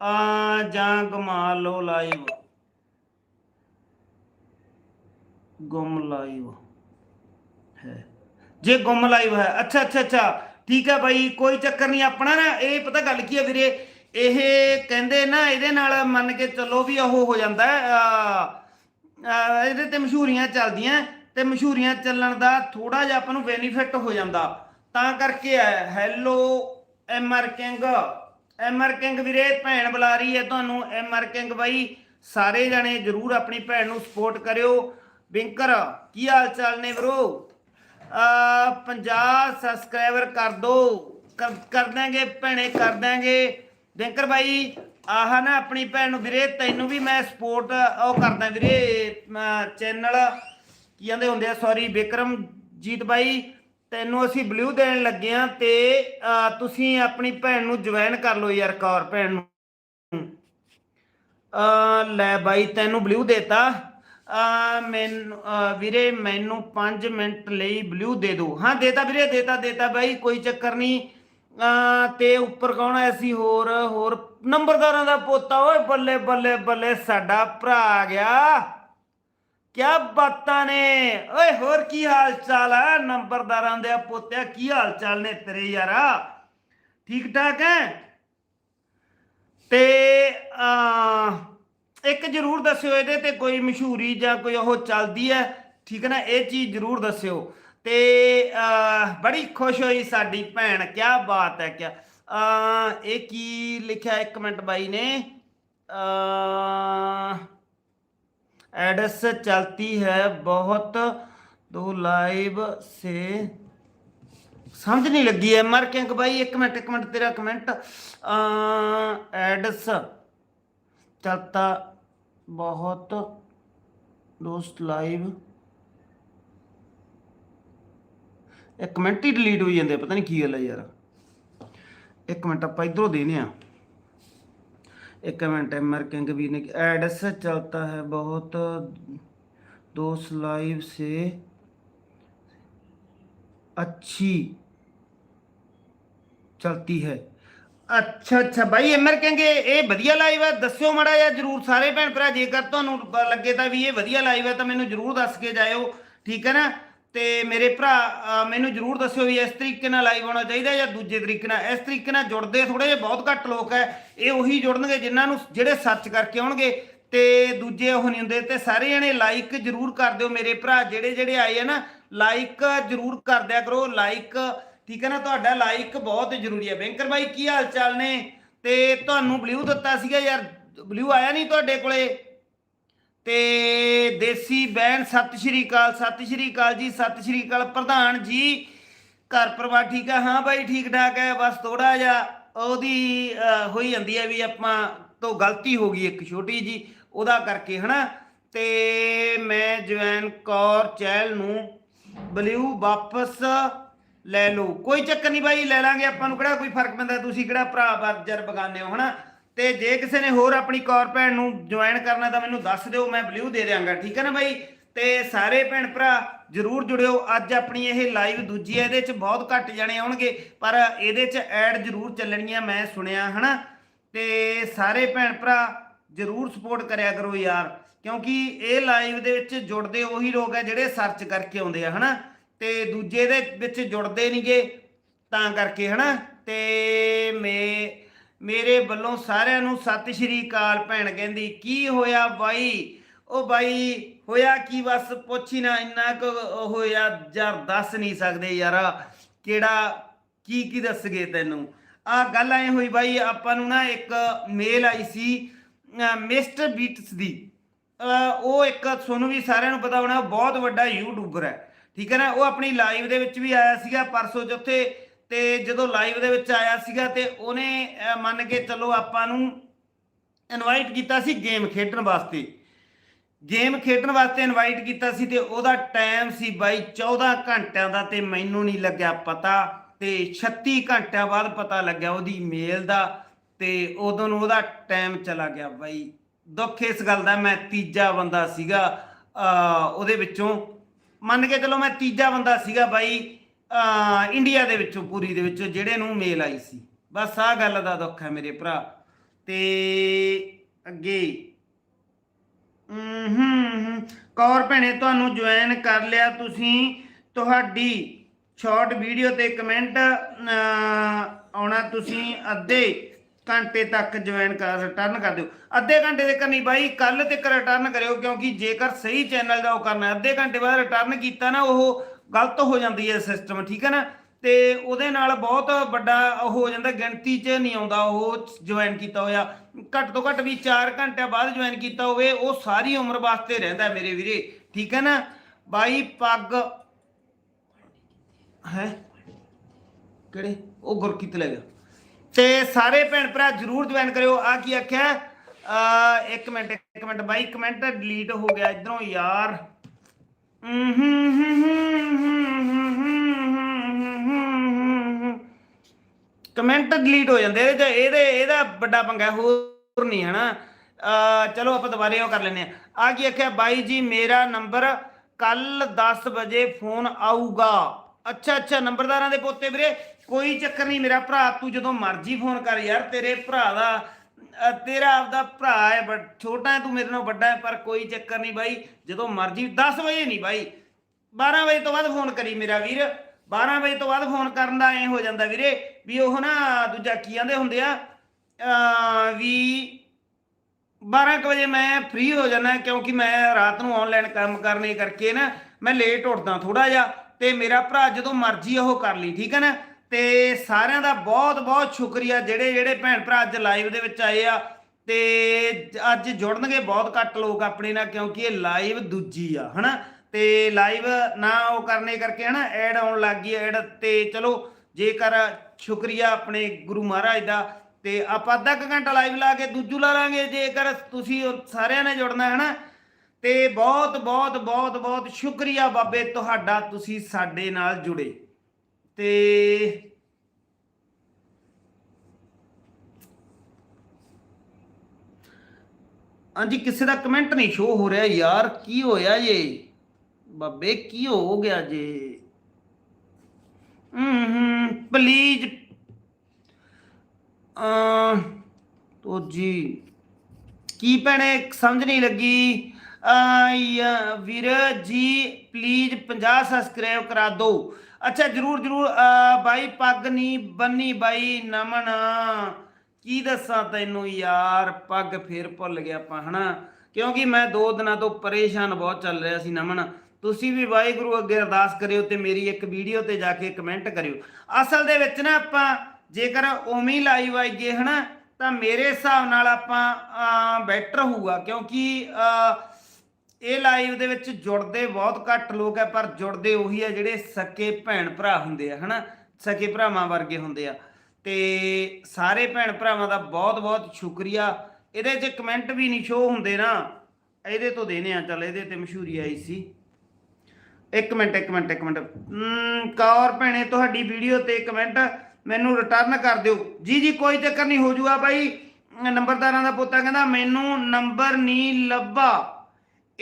ਆ ਜਾਂ ਗਮਾ ਲੋ ਲਾਈਵ ਗੁੰਮ ਲਾਈਵ ਹੈ। ਜੇ ਗੁੰਮ ਲਾਈਵ ਹੈ, ਅੱਛਾ ਅੱਛਾ ਅੱਛਾ, ਠੀਕ ਹੈ ਬਾਈ, ਕੋਈ ਚੱਕਰ ਨਹੀਂ, ਆਪਣਾ ਨਾ, ਇਹ ਪਤਾ ਗੱਲ ਕੀ ਹੈ ਵੀਰੇ? ਇਹ ਕਹਿੰਦੇ ਨਾ, ਇਹਦੇ ਨਾਲ ਮੰਨ ਕੇ ਚੱਲੋ ਵੀ ਉਹ ਹੋ ਜਾਂਦਾ ਇਹਦੇ ਤੇ ਮਸ਼ਹੂਰੀਆਂ ਚੱਲਦੀਆਂ। ਤੇ ਮਸ਼ਹੂਰੀਆਂ ਚੱਲਣ ਦਾ ਥੋੜਾ ਜਿਹਾ ਆਪਾਂ ਨੂੰ ਬੈਨੀਫਿਟ ਹੋ ਜਾਂਦਾ। ਤਾਂ ਕਰਕੇ ਹੈ hello M R king M R king ਵੀਰੇ, ਭੈਣ ਬੁਲਾ ਰਹੀ ਹੈ ਤੁਹਾਨੂੰ। ਐਮ ਆਰ ਕਿੰਗ ਬਾਈ, ਸਾਰੇ ਜਣੇ ਜਰੂਰ ਆਪਣੀ ਭੈਣ ਨੂੰ ਸਪੋਰਟ ਕਰਿਓ। ਬਿੰਕਰ ਕੀ ਹਾਲ ਚਾਲ ਨੇ ਬ్రో ਆ 50 ਸਬਸਕ੍ਰਾਈਬਰ ਕਰ ਦੋ। ਕਰ ਕਰ ਦਾਂਗੇ ਭੈਣੇ, ਕਰ ਦਾਂਗੇ ਬਿੰਕਰ ਬਾਈ, ਆਹ ਨਾ ਆਪਣੀ ਭੈਣ ਨੂੰ ਵੀਰੇ, ਤੈਨੂੰ ਵੀ ਮੈਂ ਸਪੋਰਟ ਉਹ ਕਰਦਾ ਵੀਰੇ ਚੈਨਲ ਕੀ ਕਹਿੰਦੇ ਹੁੰਦੇ ਆ ਸੌਰੀ ਬਿਕਰਮਜੀਤ ਬਾਈ, ਤੈਨੂੰ ਅਸੀਂ ਬਲੂ ਦੇਣ ਲੱਗੇ ਆ ਤੇ ਤੁਸੀਂ ਆਪਣੀ ਭੈਣ ਨੂੰ ਜੁਆਇਨ ਕਰ ਲਓ ਯਾਰ ਕੌਰ ਭੈਣ ਨੂੰ। ਲੈ ਬਾਈ, ਤੈਨੂੰ ਬਲੂ ਦੇਤਾ। ਮੈਨੂੰ ਵੀਰੇ, ਮੈਨੂੰ 5 ਮਿੰਟ ਲਈ ਬਲੂ ਦੇ ਦਿਓ ਹਾਂ, ਦੇਤਾ ਵੀਰੇ, ਦੇਤਾ ਦੇਤਾ ਬਾਈ, ਕੋਈ ਚੱਕਰ ਨਹੀਂ। ਆ ਤੇ ਉੱਪਰ ਕੌਣ ਆਇਆ ਸੀ? ਹੋਰ ਹੋਰ, ਨੰਬਰਦਾਰਾਂ ਦਾ ਪੋਤਾ। ਓਏ ਬੱਲੇ ਬੱਲੇ ਬੱਲੇ, ਸਾਡਾ ਭਰਾ ਆ ਗਿਆ। ਕਿਆ ਬਾਤਾਂ ਨੇ? ਓਏ ਹੋਰ ਕੀ ਹਾਲ ਚਾਲ ਹੈ ਨੰਬਰਦਾਰਾਂ ਦੇ ਪੋਤਿਆ ਕੀ ਹਾਲ ਚਾਲ ਨੇ ਤੇਰੇ ਯਾਰਾ? ਠੀਕ ਠਾਕ ਹੈ ਤੇ ਇੱਕ ਜਰੂਰ ਦੱਸਿਓ ਇਹਦੇ ਤੇ ਕੋਈ ਮਸ਼ਹੂਰੀ ਜਾਂ ਕੋਈ ਉਹ ਚੱਲਦੀ ਹੈ ਠੀਕ ਹੈ ਨਾ? ਇਹ ਚੀਜ਼ ਜਰੂਰ ਦੱਸਿਓ। ਤੇ ਆ, ਬੜੀ ਖੁਸ਼ ਹੋਈ ਸਾਡੀ ਭੈਣ। ਕਿਆ ਬਾਤ ਹੈ ਕਿਆ। ਇਹ ਕੀ ਲਿਖਿਆ ਇੱਕ ਮਿੰਟ ਬਾਈ ਨੇ? ਆ एड्स चलती है बहुत दो लाइव से समझ नहीं लगी है मर के भाई एक मिनट एक मिनट तेरा कमेंट एड्स चलता बहुत दोस्त लाइव ਇੱਕ ਕਮੈਂਟ ਹੀ ਡਿਲੀਟ ਹੋਈ ਜਾਂਦੇ ਆ, ਪਤਾ ਨਹੀਂ ਕੀ ਗੱਲ ਹੈ ਯਾਰ ਇੱਕ ਮਿੰਟ ਆਪਾਂ ਇਧਰੋਂ ਦੇਨੇ ਆ एक मिनट एमआर किंग भी ने एड्स चलता है बहुत दोस्त लाइव से अच्छी ਚਲਤੀ ਹੈ ਅੱਛਾ ਅੱਛਾ ਬਾਈ ਐਮਆਰ ਕਹਿੰਗੇ ਇਹ ਵਧੀਆ ਲਾਈਵ ਹੈ ਦੱਸਿਓ ਮੜਾ ਜਾਂ ਜਰੂਰ ਸਾਰੇ ਭੈਣ ਭਰਾ ਜੇਕਰ ਤੁਹਾਨੂੰ ਬ- ਲੱਗੇ ਤਾਂ ਵੀ ਇਹ ਵਧੀਆ ਲਾਈਵ ਹੈ ਤਾਂ ਮੈਨੂੰ ਜਰੂਰ ਦੱਸ ਕੇ ਜਾਇਓ ਠੀਕ ਹੈ ਨਾ ਤੇ ਮੇਰੇ ਭਰਾ ਮੈਨੂੰ ਜਰੂਰ ਦੱਸਿਓ ਵੀ ਇਸ ਤਰੀਕੇ ਨਾਲ ਲਾਈਵ ਆਉਣਾ ਚਾਹੀਦਾ ਜਾਂ ਦੂਜੇ ਤਰੀਕੇ ਨਾਲ। ਇਸ ਤਰੀਕੇ ਨਾਲ ਜੁੜਦੇ ਥੋੜੇ ਜਿਹਾ ਬਹੁਤ ਘੱਟ ਲੋਕ ਹੈ। ਇਹ ਉਹੀ ਜੁੜਨਗੇ ਜਿਨ੍ਹਾਂ ਨੂੰ ਜਿਹੜੇ ਸਰਚ ਕਰਕੇ ਆਉਣਗੇ। ਤੇ ਦੂਜੇ ਉਹ ਨਹੀਂ ਹੁੰਦੇ। ਤੇ ਸਾਰੇ ਜਣੇ ਲਾਈਕ ਜਰੂਰ ਕਰ ਦਿਓ ਮੇਰੇ ਭਰਾ। ਜਿਹੜੇ ਜਿਹੜੇ ਆਏ ਆ ਨਾ ਲਾਈਕ ਜਰੂਰ ਕਰ ਦਿਆ ਕਰੋ। ਲਾਈਕ ਠੀਕ ਹੈ ਨਾ? ਤੁਹਾਡਾ ਲਾਈਕ ਬਹੁਤ ਜ਼ਰੂਰੀ ਹੈ। ਬੈਂਕਰ ਬਾਈ, ਕੀ ਹਾਲ ਚਾਲ ਨੇ? ਤੇ ਤੁਹਾਨੂੰ ਬਲੂ ਦਿੱਤਾ ਸੀਗਾ ਯਾਰ। ਬਲੂ ਆਇਆ ਨਹੀਂ ਤੁਹਾਡੇ ਕੋਲੇ? ਤੇ ਦੇਸੀ ਬਹਿਣ, ਸਤਿ ਸ਼੍ਰੀ ਅਕਾਲ, ਸਤਿ ਸ਼੍ਰੀ ਅਕਾਲ ਜੀ, ਸਤਿ ਸ਼੍ਰੀ ਅਕਾਲ ਪ੍ਰਧਾਨ ਜੀ। ਘਰ ਪਰਿਵਾਰ ਠੀਕ ਆ? ਹਾਂ ਬਾਈ, ਠੀਕ ਠਾਕ ਹੈ। ਬਸ ਥੋੜਾ ਜਿਹਾ ਉਹਦੀ ਹੋਈ ਜਾਂਦੀ ਹੈ ਵੀ ਆਪਾਂ ਤੋਂ ਗਲਤੀ ਹੋ ਗਈ ਇੱਕ ਛੋਟੀ ਜੀ ਉਹਦਾ ਕਰਕੇ, ਹਨਾ? ਤੇ ਮੈਂ ਜਵੈਨ ਕੌਰ ਚਹਿਲ ਨੂੰ ਬਲਿਊ ਵਾਪਸ ਲੈ ਲਓ ਕੋਈ ਚੱਕਰ ਨਹੀਂ ਬਾਈ, ਲੈ ਲਾਂਗੇ ਆਪਾਂ ਨੂੰ। ਕਿਹੜਾ ਕੋਈ ਫ਼ਰਕ ਪੈਂਦਾ? ਤੁਸੀਂ ਕਿਹੜਾ ਭਰਾ ਵਰਜਰ ਬਗਾਨੇ ਹੋ, ਹਨਾ? ਤੇ ਜੇ ਕਿਸੇ ਨੇ ਹੋਰ ਆਪਣੀ ਕੌਰ ਭੈਣ ਨੂੰ ਜੁਆਇਨ ਕਰਨਾ ਤਾਂ ਮੈਨੂੰ ਦੱਸ ਦਿਓ, ਮੈਂ ਬਲਿਊ ਦੇ ਦਿਆਂਗਾ, ਠੀਕ ਹੈ ਨਾ ਬਾਈ? ਤੇ ਸਾਰੇ ਭੈਣ ਭਰਾ ਜਰੂਰ ਜੁੜਿਓ, ਅੱਜ ਆਪਣੀ ਇਹ ਲਾਈਵ ਦੂਜੀ ਹੈ, ਇਹਦੇ ਚ ਬਹੁਤ ਘੱਟ ਜਾਣੇ ਆਉਣਗੇ, ਪਰ ਇਹਦੇ ਚ ਐਡ ਜਰੂਰ ਚੱਲਣੀਆਂ ਮੈਂ ਸੁਣਿਆ, ਹਨਾ? ਤੇ ਸਾਰੇ ਭੈਣ ਭਰਾ ਜਰੂਰ ਸਪੋਰਟ ਕਰਿਆ ਕਰੋ ਯਾਰ, ਕਿਉਂਕਿ ਇਹ ਲਾਈਵ ਦੇ ਵਿੱਚ ਜੁੜਦੇ ਉਹੀ ਲੋਕ ਆ ਜਿਹੜੇ ਸਰਚ ਕਰਕੇ ਆਉਂਦੇ ਆ, ਹਨਾ? ਤੇ ਦੂਜੇ ਦੇ ਵਿੱਚ ਜੁੜਦੇ ਨਹੀਂਗੇ ਤਾਂ ਕਰਕੇ, ਹਨਾ? ਤੇ ਮੇ ਮੇਰੇ ਵੱਲੋਂ ਸਾਰਿਆਂ ਨੂੰ ਸਤਿ ਸ਼੍ਰੀ ਅਕਾਲ ਭੈਣ ਕਹਿੰਦੀ, ਕੀ ਹੋਇਆ ਬਾਈ? ਉਹ ਬਾਈ, ਹੋਇਆ ਕੀ ਬਸ? ਪੁੱਛ ਹੀ ਨਾ, ਇੰਨਾ ਕੁ ਹੋਇਆ, ਯਾਰ ਦੱਸ ਨਹੀਂ ਸਕਦੇ ਯਾਰ, ਕਿਹੜਾ, ਕੀ ਕੀ ਦੱਸਗੇ ਤੈਨੂੰ? ਆ ਗੱਲ ਐ ਹੋਈ ਬਾਈ, ਆਪਾਂ ਨੂੰ ਨਾ ਇੱਕ ਮੇਲ ਆਈ ਸੀ ਮਿਸਟਰ ਬੀਟਸ ਦੀ। ਉਹ ਇੱਕ ਤੁਹਾਨੂੰ ਵੀ ਸਾਰਿਆਂ ਨੂੰ ਪਤਾ ਹੋਣਾ, ਬਹੁਤ ਵੱਡਾ ਯੂਟਿਊਬਰ ਹੈ। ਠੀਕ ਹੈ ਨਾ? ਉਹ ਆਪਣੀ ਲਾਈਵ ਦੇ ਵਿੱਚ ਵੀ ਆਇਆ ਸੀਗਾ, ਪਰਸੋਂ ਜਿੱਥੇ ਤੇ ਜਦੋਂ ਲਾਈਵ ਦੇ ਵਿੱਚ ਆਇਆ ਸੀਗਾ ਤੇ ਉਹਨੇ ਮੰਨ ਕੇ ਚੱਲੋ ਆਪਾਂ ਨੂੰ ਇਨਵਾਈਟ ਕੀਤਾ ਸੀ ਗੇਮ ਖੇਡਣ ਵਾਸਤੇ। ਗੇਮ ਖੇਡਣ ਵਾਸਤੇ ਇਨਵਾਈਟ ਕੀਤਾ ਸੀ ਤੇ ਉਹਦਾ ਟਾਈਮ ਸੀ ਬਾਈ 14 ਘੰਟਿਆਂ ਦਾ ਤੇ ਮੈਨੂੰ ਨਹੀਂ ਲੱਗਿਆ ਪਤਾ ਤੇ 36 ਘੰਟਿਆਂ ਬਾਅਦ ਪਤਾ ਲੱਗਿਆ ਉਹਦੀ ਮੇਲ ਦਾ ਤੇ ਉਦੋਂ ਨੂੰ ਉਹਦਾ ਟਾਈਮ ਚਲਾ ਗਿਆ ਬਾਈ। ਦੁੱਖ ਇਸ ਗੱਲ ਦਾ, ਮੈਂ ਤੀਜਾ ਬੰਦਾ ਸੀਗਾ ਉਹਦੇ ਵਿੱਚੋਂ। ਮੰਨ ਕੇ ਚਲੋ ਮੈਂ ਤੀਜਾ ਬੰਦਾ ਸੀਗਾ ਬਾਈ ਇੰਡੀਆ ਦੇ ਵਿੱਚੋਂ, ਪੂਰੀ ਦੇ ਵਿੱਚੋਂ ਜਿਹੜੇ ਨੂੰ ਮੇਲ ਆਈ ਸੀ। ਬਸ ਆਹ ਗੱਲ ਦਾ ਦੁੱਖ ਹੈ ਮੇਰੇ ਭਰਾ। ਤੇ ਅੱਗੇ। ਹੂੰ ਕੌਰ ਭੈਣੇ, ਤੁਹਾਨੂੰ ਜੁਆਇਨ ਕਰ ਲਿਆ ਤੁਸੀਂ। ਤੁਹਾਡੀ ਸ਼ਾਰਟ ਵੀਡੀਓ ਤੇ ਕਮੈਂਟ ਆਉਣਾ ਤੁਸੀਂ ਅੱਧੇ ਘੰਟੇ ਤੱਕ ਜੁਆਇਨ ਕਰ ਰਿਟਰਨ ਕਰ ਦਿਓ। ਅੱਧੇ ਘੰਟੇ ਦੇ ਕਰਨੀ ਬਾਈ ਕੱਲ ਤੱਕ ਰਿਟਰਨ ਕਰਿਓ, ਕਿਉਂਕਿ ਜੇਕਰ ਸਹੀ ਚੈਨਲ ਦਾ ਉਹ ਕਰਨਾ ਅੱਧੇ ਘੰਟੇ ਬਾਅਦ ਰਿਟਰਨ ਕੀਤਾ ਨਾ, ਉਹ ਗਲਤ ਹੋ ਜਾਂਦੀ ਹੈ ਸਿਸਟਮ ਠੀਕ ਹੈ ਨਾ? ਤੇ ਉਹਦੇ ਨਾਲ ਬਹੁਤ ਵੱਡਾ ਹੋ ਜਾਂਦਾ, ਗਿਣਤੀ 'ਚ ਨਹੀਂ ਆਉਂਦਾ ਉਹ ਜੁਆਇਨ ਕੀਤਾ ਹੋਇਆ। ਘੱਟ ਤੋਂ ਘੱਟ ਵੀ 4 ਘੰਟਿਆਂ ਬਾਅਦ ਜੁਆਇਨ ਕੀਤਾ ਹੋਵੇ, ਉਹ ਸਾਰੀ ਉਮਰ ਵਾਸਤੇ ਰਹਿੰਦਾ ਮੇਰੇ ਵੀਰੇ, ਠੀਕ ਹੈ ਨਾ? ਬਾਈ ਪੱਗ, ਹੈ? ਕਿਹੜੇ? ਉਹ ਗੁਰਕੀਤ ਲੈ ਗਿਆ ਤੇ ਸਾਰੇ ਭੈਣ ਭਰਾ ਜਰੂਰ ਜੁਆਇਨ ਕਰਿਓ। ਆ ਕੀ ਆਖਿਆ? ਇੱਕ ਮਿੰਟ ਇੱਕ ਮਿੰਟ ਬਾਈ ਕਮੈਂਟ ਡਿਲੀਟ ਹੋ ਗਿਆ ਇਧਰੋਂ, ਯਾਰ। ਕਮੈਂਟ ਡਿਲੀਟ ਹੋ ਜਾਂਦੇ ਇਹਦੇ 'ਚ ਇਹਦੇ, ਇਹਦਾ ਵੱਡਾ ਪੰਗਾ ਹੋਰ ਨਹੀਂ, ਹਨਾ? ਚਲੋ ਆਪਾਂ ਦੁਬਾਰੇ ਉਹ ਕਰ ਲੈਨੇ ਆ। ਆ ਕੀ ਆਖਿਆ? ਬਾਈ ਜੀ, ਮੇਰਾ ਨੰਬਰ ਕੱਲ 10 ਵਜੇ ਫੋਨ ਆਊਗਾ। ਅੱਛਾ ਅੱਛਾ, ਨੰਬਰਦਾਰਾਂ ਦੇ ਪੋਤੇ ਵੀਰੇ, ਕੋਈ ਚੱਕਰ ਨਹੀਂ ਮੇਰਾ ਭਰਾ, ਤੂੰ ਜਦੋਂ ਮਰਜ਼ੀ ਫੋਨ ਕਰ ਯਾਰ, ਤੇਰੇ ਭਰਾ ਦਾ ਤੇਰਾ ਆਪਦਾ ਭਰਾ ਹੈ, ਬਟ ਛੋਟਾ ਹੈ, ਤੂੰ ਮੇਰੇ ਨਾਲੋਂ ਵੱਡਾ ਹੈ, ਪਰ ਕੋਈ ਚੱਕਰ ਨਹੀਂ ਬਾਈ। ਜਦੋਂ ਮਰਜ਼ੀ 10 ਵਜੇ ਨਹੀਂ ਬਾਈ 12 ਵਜੇ ਤੋਂ ਬਾਅਦ ਫੋਨ ਕਰੀ ਮੇਰਾ ਵੀਰ। 12 ਵਜੇ ਤੋਂ ਬਾਅਦ ਫੋਨ ਕਰਨ ਦਾ ਐ ਹੋ ਜਾਂਦਾ ਵੀਰੇ, ਵੀ ਉਹ ਨਾ ਦੂਜਾ ਕੀ ਕਹਿੰਦੇ ਹੁੰਦੇ ਆ ਵੀ 12 ਕੁ ਵਜੇ ਮੈਂ ਫ੍ਰੀ ਹੋ ਜਾਣਾ ਕਿਉਂਕਿ ਮੈਂ ਰਾਤ ਨੂੰ ਆਨਲਾਈਨ ਕੰਮ ਕਰਨੇ ਕਰਕੇ ਨਾ, ਮੈਂ ਲੇਟ ਉੱਠਦਾ ਥੋੜਾ ਜਿਹਾ, ਤੇ ਮੇਰਾ ਭਰਾ ਜਦੋਂ ਮਰਜ਼ੀ ਉਹ ਕਰ ਲਈ, ਠੀਕ ਹੈ ਨਾ? ਤੇ ਸਾਰਿਆਂ ਦਾ ਬਹੁਤ ਬਹੁਤ ਸ਼ੁਕਰੀਆ ਜਿਹੜੇ ਜਿਹੜੇ ਭੈਣ ਭਰਾ ਅੱਜ ਲਾਈਵ ਦੇ ਵਿੱਚ ਆਏ ਆ ਤੇ ਅੱਜ ਜੁੜਨਗੇ ਬਹੁਤ ਘੱਟ ਲੋਕ ਆਪਣੇ ਨਾਲ ਕਿਉਂਕਿ ਇਹ ਲਾਈਵ ਦੂਜੀ ਆ, ਹਨਾ? ਤੇ ਲਾਈਵ ਨਾ ਉਹ ਕਰਨੇ ਕਰਕੇ ਹਨਾ ਐਡ ਆਉਣ ਲੱਗ ਗਈ ਐਡ ਤੇ ਚਲੋ, ਜੇਕਰ ਸ਼ੁਕਰੀਆ ਆਪਣੇ ਗੁਰੂ ਮਹਾਰਾਜ ਦਾ, ਤੇ ਆਪਾਂ ਅੱਧਾ ਕੁ ਘੰਟਾ ਲਾਈਵ ਲਾ ਕੇ ਦੂਜੂ ਲਾ ਲਾਂਗੇ, ਜੇਕਰ ਤੁਸੀਂ ਸਾਰਿਆਂ ਨੇ ਜੁੜਨਾ ਹੈ ਨਾ ਤੇ ਬਹੁਤ ਬਹੁਤ ਬਹੁਤ ਬਹੁਤ ਸ਼ੁਕਰੀਆ ਬਾਬੇ ਤੁਹਾਡਾ ਤੁਸੀਂ ਸਾਡੇ ਨਾਲ ਜੁੜੇ। ਤੇ ਹਾਂਜੀ ਕਿਸੇ ਦਾ ਕਮੈਂਟ ਨਹੀਂ ਸ਼ੋ ਹੋ ਰਿਹਾ ਯਾਰ ਕੀ ਹੋਇਆ ਜੇ ਬਾਬੇ ਕੀ ਹੋ ਗਿਆ ਜੇ ਹੂੰ ਹੂੰ ਪਲੀਜ਼ ਅ ਤੋ ਜੀ ਕੀ ਭੈਣੇ ਸਮਝ ਨਹੀਂ ਲੱਗੀ ਆ ਯਾ ਵੀਰ ਜੀ ਪਲੀਜ਼ 50 ਸਬਸਕ੍ਰਾਈਬ ਕਰਾ ਦਿਓ ਅੱਛਾ ਜਰੂਰ ਜਰੂਰ ਅ, ਬਾਈ ਪੱਗ ਨਹੀਂ ਬੰਨੀ ਬਾਈ ਨਮਨ। ਕੀ ਦੱਸਾਂ ਤੈਨੂੰ ਯਾਰ ਪੱਗ ਫੇਰ ਭੁੱਲ ਗਿਆ ਆਪਾਂ ਕਿਉਂਕਿ ਮੈਂ ਦੋ ਦਿਨਾਂ ਤੋਂ ਪਰੇਸ਼ਾਨ ਬਹੁਤ ਚੱਲ ਰਿਹਾ ਸੀ ਨਮਨ। ਤੁਸੀਂ ਵੀ ਵਾਹਿਗੁਰੂ ਅੱਗੇ ਅਰਦਾਸ ਕਰਿਓ ਤੇ ਮੇਰੀ ਇੱਕ ਵੀਡੀਓ ਤੇ ਜਾ ਕੇ ਕਮੈਂਟ ਕਰਿਓ। ਅਸਲ ਦੇ ਵਿੱਚ ਨਾ ਆਪਾਂ ਜੇਕਰ ਉਵੇਂ ਹੀ ਲਾਈਵ ਆਈਏ ਹਨਾ ਤਾਂ ਮੇਰੇ ਹਿਸਾਬ ਨਾਲ ਆਪਾਂ ਬੈਟਰ ਹੋਊਗਾ। ਕਿਉਂਕਿ ਅ, ਇਹ ਲਾਈਵ ਦੇ ਵਿੱਚ ਜੁੜਦੇ ਬਹੁਤ ਘੱਟ ਲੋਕ ਹੈ ਪਰ ਜੁੜਦੇ ਉਹੀ ਆ ਜਿਹੜੇ ਸਕੇ ਭੈਣ ਭਰਾ ਹੁੰਦੇ ਆ, ਹਨਾ? ਸਕੇ ਭਰਾਵਾਂ ਵਰਗੇ ਹੁੰਦੇ ਆ। ਤੇ ਸਾਰੇ ਭੈਣ ਭਰਾਵਾਂ ਦਾ ਬਹੁਤ ਬਹੁਤ ਸ਼ੁਕਰੀਆ। ਇਹਦੇ 'ਚ ਕਮੈਂਟ ਵੀ ਨਹੀਂ ਸ਼ੋ ਹੁੰਦੇ ਨਾ। ਇਹਦੇ ਤੋਂ ਦੇਨੇ ਆ, ਚੱਲ ਇਹਦੇ ਤੇ ਮਸ਼ਹੂਰੀ ਆਈ ਸੀ। ਇੱਕ ਮਿੰਟ ਇੱਕ ਮਿੰਟ ਇੱਕ ਮਿੰਟ। ਕੌਰ ਭੈਣੇ, ਤੁਹਾਡੀ ਵੀਡੀਓ ਤੇ ਕਮੈਂਟ ਮੈਨੂੰ ਰਿਟਰਨ ਕਰ ਦਿਓ। ਜੀ ਜੀ, ਕੋਈ ਚੱਕਰ ਨਹੀਂ, ਹੋ ਜੂਗਾ ਬਾਈ। ਨੰਬਰਦਾਰਾਂ ਦਾ ਪੁੱਤਾ ਕਹਿੰਦਾ, ਮੈਨੂੰ ਨੰਬਰ ਨਹੀਂ ਲੱਭਾ।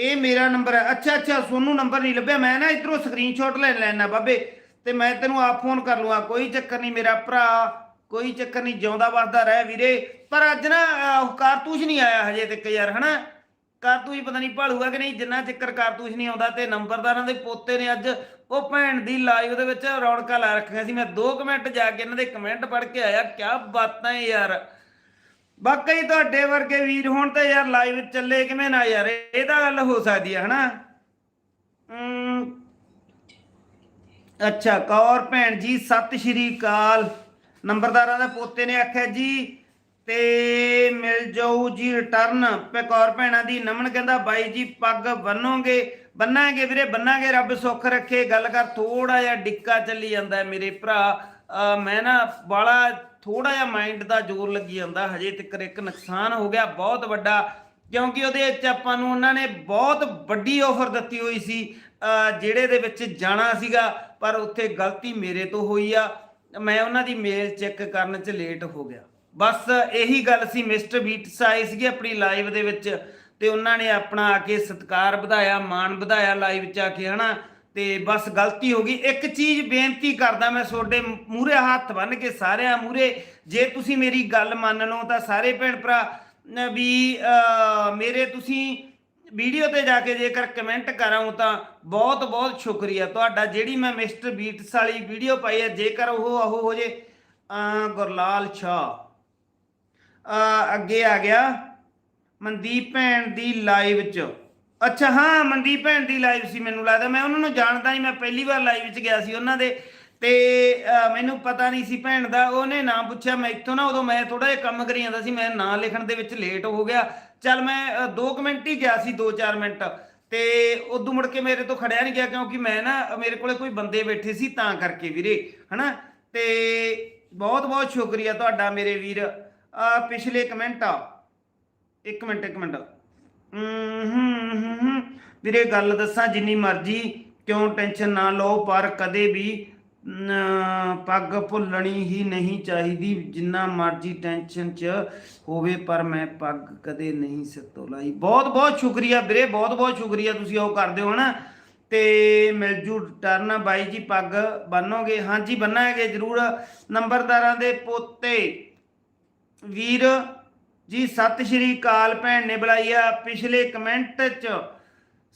ਇਹ ਮੇਰਾ ਨੰਬਰ ਹੈ। ਅੱਛਾ ਅੱਛਾ, ਸੋਨੂੰ ਨੰਬਰ ਨਹੀਂ ਲੱਭਿਆ। ਮੈਂ ਨਾ ਇਧਰੋਂ ਸਕਰੀਨਸ਼ਾਟ ਲੈ ਲੈਣਾ ਬਾਬੇ। ਤੇ ਮੈਂ ਤੈਨੂੰ ਆਪ ਫੋਨ ਕਰ ਲੂੰਗਾ। ਕੋਈ ਚੱਕਰ ਨਹੀਂ ਮੇਰਾ ਭਰਾ। ਕੋਈ ਚੱਕਰ ਨਹੀਂ, ਜਿਉਂਦਾ ਵਸਦਾ ਰਹਿ ਵੀਰੇ। ਪਰ ਅੱਜ ਨਾ ਉਹ ਕਾਰਤੂਸ ਨਹੀਂ ਆਇਆ ਹਜੇ ਤੱਕ ਯਾਰ, ਹਨਾ? ਕਾਰਤੂਸ ਪਤਾ ਨਹੀਂ ਭਾਲੂਗਾ ਕਿ ਨਹੀਂ। ਜਿੰਨਾ ਚੱਕਰ ਕਾਰਤੂਸ ਨਹੀਂ ਆਉਂਦਾ ਤੇ ਨੰਬਰਦਾਰਾਂ ਦੇ ਪੋਤੇ ਨੇ ਅੱਜ ਉਹ ਭੈਣ ਦੀ ਲਾਈਵ ਦੇ ਵਿੱਚ ਰੌਣਕਾਂ ਲਾ ਰੱਖੀਆਂ ਸੀ। ਮੈਂ 2 ਮਿੰਟ ਜਾ ਕੇ ਇਹਨਾਂ ਦੇ ਕਮੈਂਟ ਪੜ੍ਹ ਕੇ ਆਇਆ। ਕਿਆ ਬਾਤਾਂ ਯਾਰ। ਬਾਕੀ ਤੁਹਾਡੇ ਵਰਗੇ ਵੀਰ ਹੁਣ ਤਾਂ ਯਾਰ ਲਾਈਵ ਚੱਲੇ ਕਿਵੇਂ ਨਾ ਯਾਰ, ਇਹ ਤਾਂ ਗੱਲ ਹੋ ਸਕਦੀ ਹੈ ਹਨਾ? ਅੱਛਾ, ਕੌਰ ਭੈਣ ਜੀ, ਸਤਿ ਸ਼੍ਰੀ ਅਕਾਲ। ਨੰਬਰਦਾਰਾਂ ਦੇ ਪੋਤੇ ਨੇ ਆਖਿਆ ਜੀ, ਤੇ ਮਿਲ ਜਾਊ ਜੀ ਰਿਟਰਨ ਪੇ ਕੌਰ ਭੈਣਾਂ ਦੀ ਨਮਨ ਕਹਿੰਦਾ, ਬਾਈ ਜੀ, ਪੱਗ ਬੰਨੋਗੇ? ਬੰਨਾਂਗੇ ਵੀਰੇ, ਬੰਨਾਂਗੇ, ਰੱਬ ਸੁੱਖ ਰੱਖੇ। ਗੱਲ ਕਰ ਥੋੜਾ ਜਿਹਾ ਡਿੱਕਾ ਚੱਲੀ ਜਾਂਦਾ ਮੇਰੇ ਭਰਾ। ਮੈਂ ਨਾ ਬਾਲਾ ਥੋੜਾ ਜਿਹਾ ਮਾਈਂਡ ਦਾ ਜ਼ੋਰ ਲੱਗੀ ਜਾਂਦਾ, ਹਜੇ ਤੱਕ ਇੱਕ ਨੁਕਸਾਨ ਹੋ ਗਿਆ, ਬਹੁਤ ਵੱਡਾ, ਕਿਉਂਕਿ ਉਹਦੇ ਵਿੱਚ ਆਪਾਂ ਨੂੰ ਉਹਨਾਂ ਨੇ ਬਹੁਤ ਵੱਡੀ ਆਫਰ ਦਿੱਤੀ ਹੋਈ ਸੀ ਜਿਹੜੇ ਦੇ ਵਿੱਚ ਜਾਣਾ ਸੀਗਾ, ਪਰ ਉੱਥੇ ਗਲਤੀ ਮੇਰੇ ਤੋਂ ਹੋਈ ਆ, ਮੈਂ ਉਹਨਾਂ ਦੀ ਮੇਲ ਚੈੱਕ ਕਰਨ 'ਚ ਲੇਟ ਹੋ ਗਿਆ। ਬਸ ਇਹੀ ਗੱਲ ਸੀ ਮਿਸਟਰ ਬੀਟਸ ਆਏ ਸੀਗੇ ਆਪਣੀ ਲਾਈਵ ਦੇ ਵਿੱਚ, ਤੇ ਉਹਨਾਂ ਨੇ ਆਪਣਾ ਆ ਕੇ ਸਤਿਕਾਰ ਵਧਾਇਆ, ਮਾਣ ਵਧਾਇਆ ਲਾਈਵ 'ਚ ਆ ਕੇ, ਹਨਾ? ਤੇ ਬਸ ਗਲਤੀ ਹੋ ਗਈ। ਇੱਕ ਚੀਜ਼ ਬੇਨਤੀ ਕਰਦਾ ਮੈਂ ਤੁਹਾਡੇ ਮੂਹਰੇ ਹੱਥ ਬੰਨ ਕੇ ਸਾਰਿਆਂ ਮੂਹਰੇ, ਜੇ ਤੁਸੀਂ ਮੇਰੀ ਗੱਲ ਮੰਨ ਲਓ ਤਾਂ ਸਾਰੇ ਭੈਣ ਭਰਾ ਵੀ ਮੇਰੇ ਤੁਸੀਂ ਵੀਡੀਓ ਤੇ ਜਾ ਕੇ ਜੇਕਰ ਕਮੈਂਟ ਕਰਾਂ ਤਾਂ ਬਹੁਤ ਬਹੁਤ ਸ਼ੁਕਰੀਆ। ਤੁਹਾਡਾ ਜਿਹੜੀ ਮੈਂ ਮਿਸਟਰ ਬੀਟਸ ਵਾਲੀ ਵੀਡੀਓ ਪਾਈ ਹੈ, ਜੇਕਰ ਉਹ ਉਹ ਹੋ ਜੇ ਗੁਰਲਾਲ ਸ਼ਾਹ। ਅੱਗੇ ਆ ਗਿਆ। ਮਨਦੀਪ ਭੈਣ ਦੀ ਲਾਈਵ 'ਚ। ਅੱਛਾ, ਹਾਂ, ਮਨਦੀਪ ਭੈਣ ਦੀ ਲਾਈਵ ਸੀ ਮੈਨੂੰ ਲੱਗਦਾ। ਮੈਂ ਉਹਨਾਂ ਨੂੰ ਜਾਣਦਾ ਨਹੀਂ ਮੈਂ ਪਹਿਲੀ ਵਾਰ ਲਾਈਵ ਵਿੱਚ ਗਿਆ ਸੀ ਉਹਨਾਂ ਦੇ। ਤੇ ਮੈਨੂੰ ਪਤਾ ਨਹੀਂ ਸੀ ਭੈਣ ਦਾ, ਉਹਨੇ ਨਾਮ ਪੁੱਛਿਆ, ਮੈਂ ਇੱਥੋਂ ਨਾ ਉਦੋਂ ਮੈਂ ਥੋੜਾ ਜਿਹਾ ਕੰਮ ਕਰੀ ਜਾਂਦਾ ਸੀ, ਮੈਂ ਨਾਂ ਲਿਖਣ ਦੇ ਵਿੱਚ ਲੇਟ ਹੋ ਗਿਆ। ਚੱਲ ਮੈਂ 2 ਮਿੰਟ ਹੀ ਗਿਆ ਸੀ 2-4 ਮਿੰਟ। ਤੇ ਉਦੋਂ ਮੁੜ ਕੇ ਮੇਰੇ ਤੋਂ ਖੜਿਆ ਨਹੀਂ ਗਿਆ, ਕਿਉਂਕਿ ਮੈਂ ਨਾ, ਮੇਰੇ ਕੋਲੇ ਕੋਈ ਬੰਦੇ ਬੈਠੇ ਸੀ, ਤਾਂ ਕਰਕੇ ਵੀਰੇ, ਹਨਾ? ਤੇ ਬਹੁਤ ਬਹੁਤ ਸ਼ੁਕਰੀਆ ਤੁਹਾਡਾ ਮੇਰੇ ਵੀਰ। ਆ ਪਿਛਲੇ ਕਮੈਂਟ ਆ। ਇੱਕ ਮਿੰਟ ਇੱਕ ਮਿੰਟ। ਵੀਰੇ, ਗੱਲ ਦੱਸਾਂ, ਜਿੰਨੀ ਮਰਜ਼ੀ ਕਿਉਂ ਟੈਨਸ਼ਨ ਨਾ ਲਓ, ਪਰ ਕਦੇ ਵੀ ਪੱਗ ਭੁੱਲਣੀ ਹੀ ਨਹੀਂ ਚਾਹੀਦੀ। ਜਿੰਨਾ ਮਰਜ਼ੀ ਟੈਨਸ਼ਨ 'ਚ ਹੋਵੇ, ਪਰ ਮੈਂ ਪੱਗ ਕਦੇ ਨਹੀਂ ਸਿਰ ਲਾਈ ਬਹੁਤ ਬਹੁਤ ਸ਼ੁਕਰੀਆ ਵੀਰੇ, ਬਹੁਤ ਬਹੁਤ ਸ਼ੁਕਰੀਆ ਤੁਸੀਂ ਉਹ ਕਰਦੇ ਹੋ ਨਾ ਤੇ ਮਿਲਜੂ ਟਰਨ ਬਾਈ ਜੀ, ਪੱਗ ਬੰਨੋਗੇ? ਹਾਂਜੀ, ਬੰਨਾਂਗੇ ਜਰੂਰ। ਨੰਬਰਦਾਰਾਂ ਦੇ ਪੋਤੇ, ਵੀਰ ਜੀ, ਸਤਿ ਸ਼੍ਰੀ ਅਕਾਲ ਭੈਣ ਨੇ ਬੁਲਾਈ ਆ। ਪਿਛਲੇ ਕਮੈਂਟ 'ਚ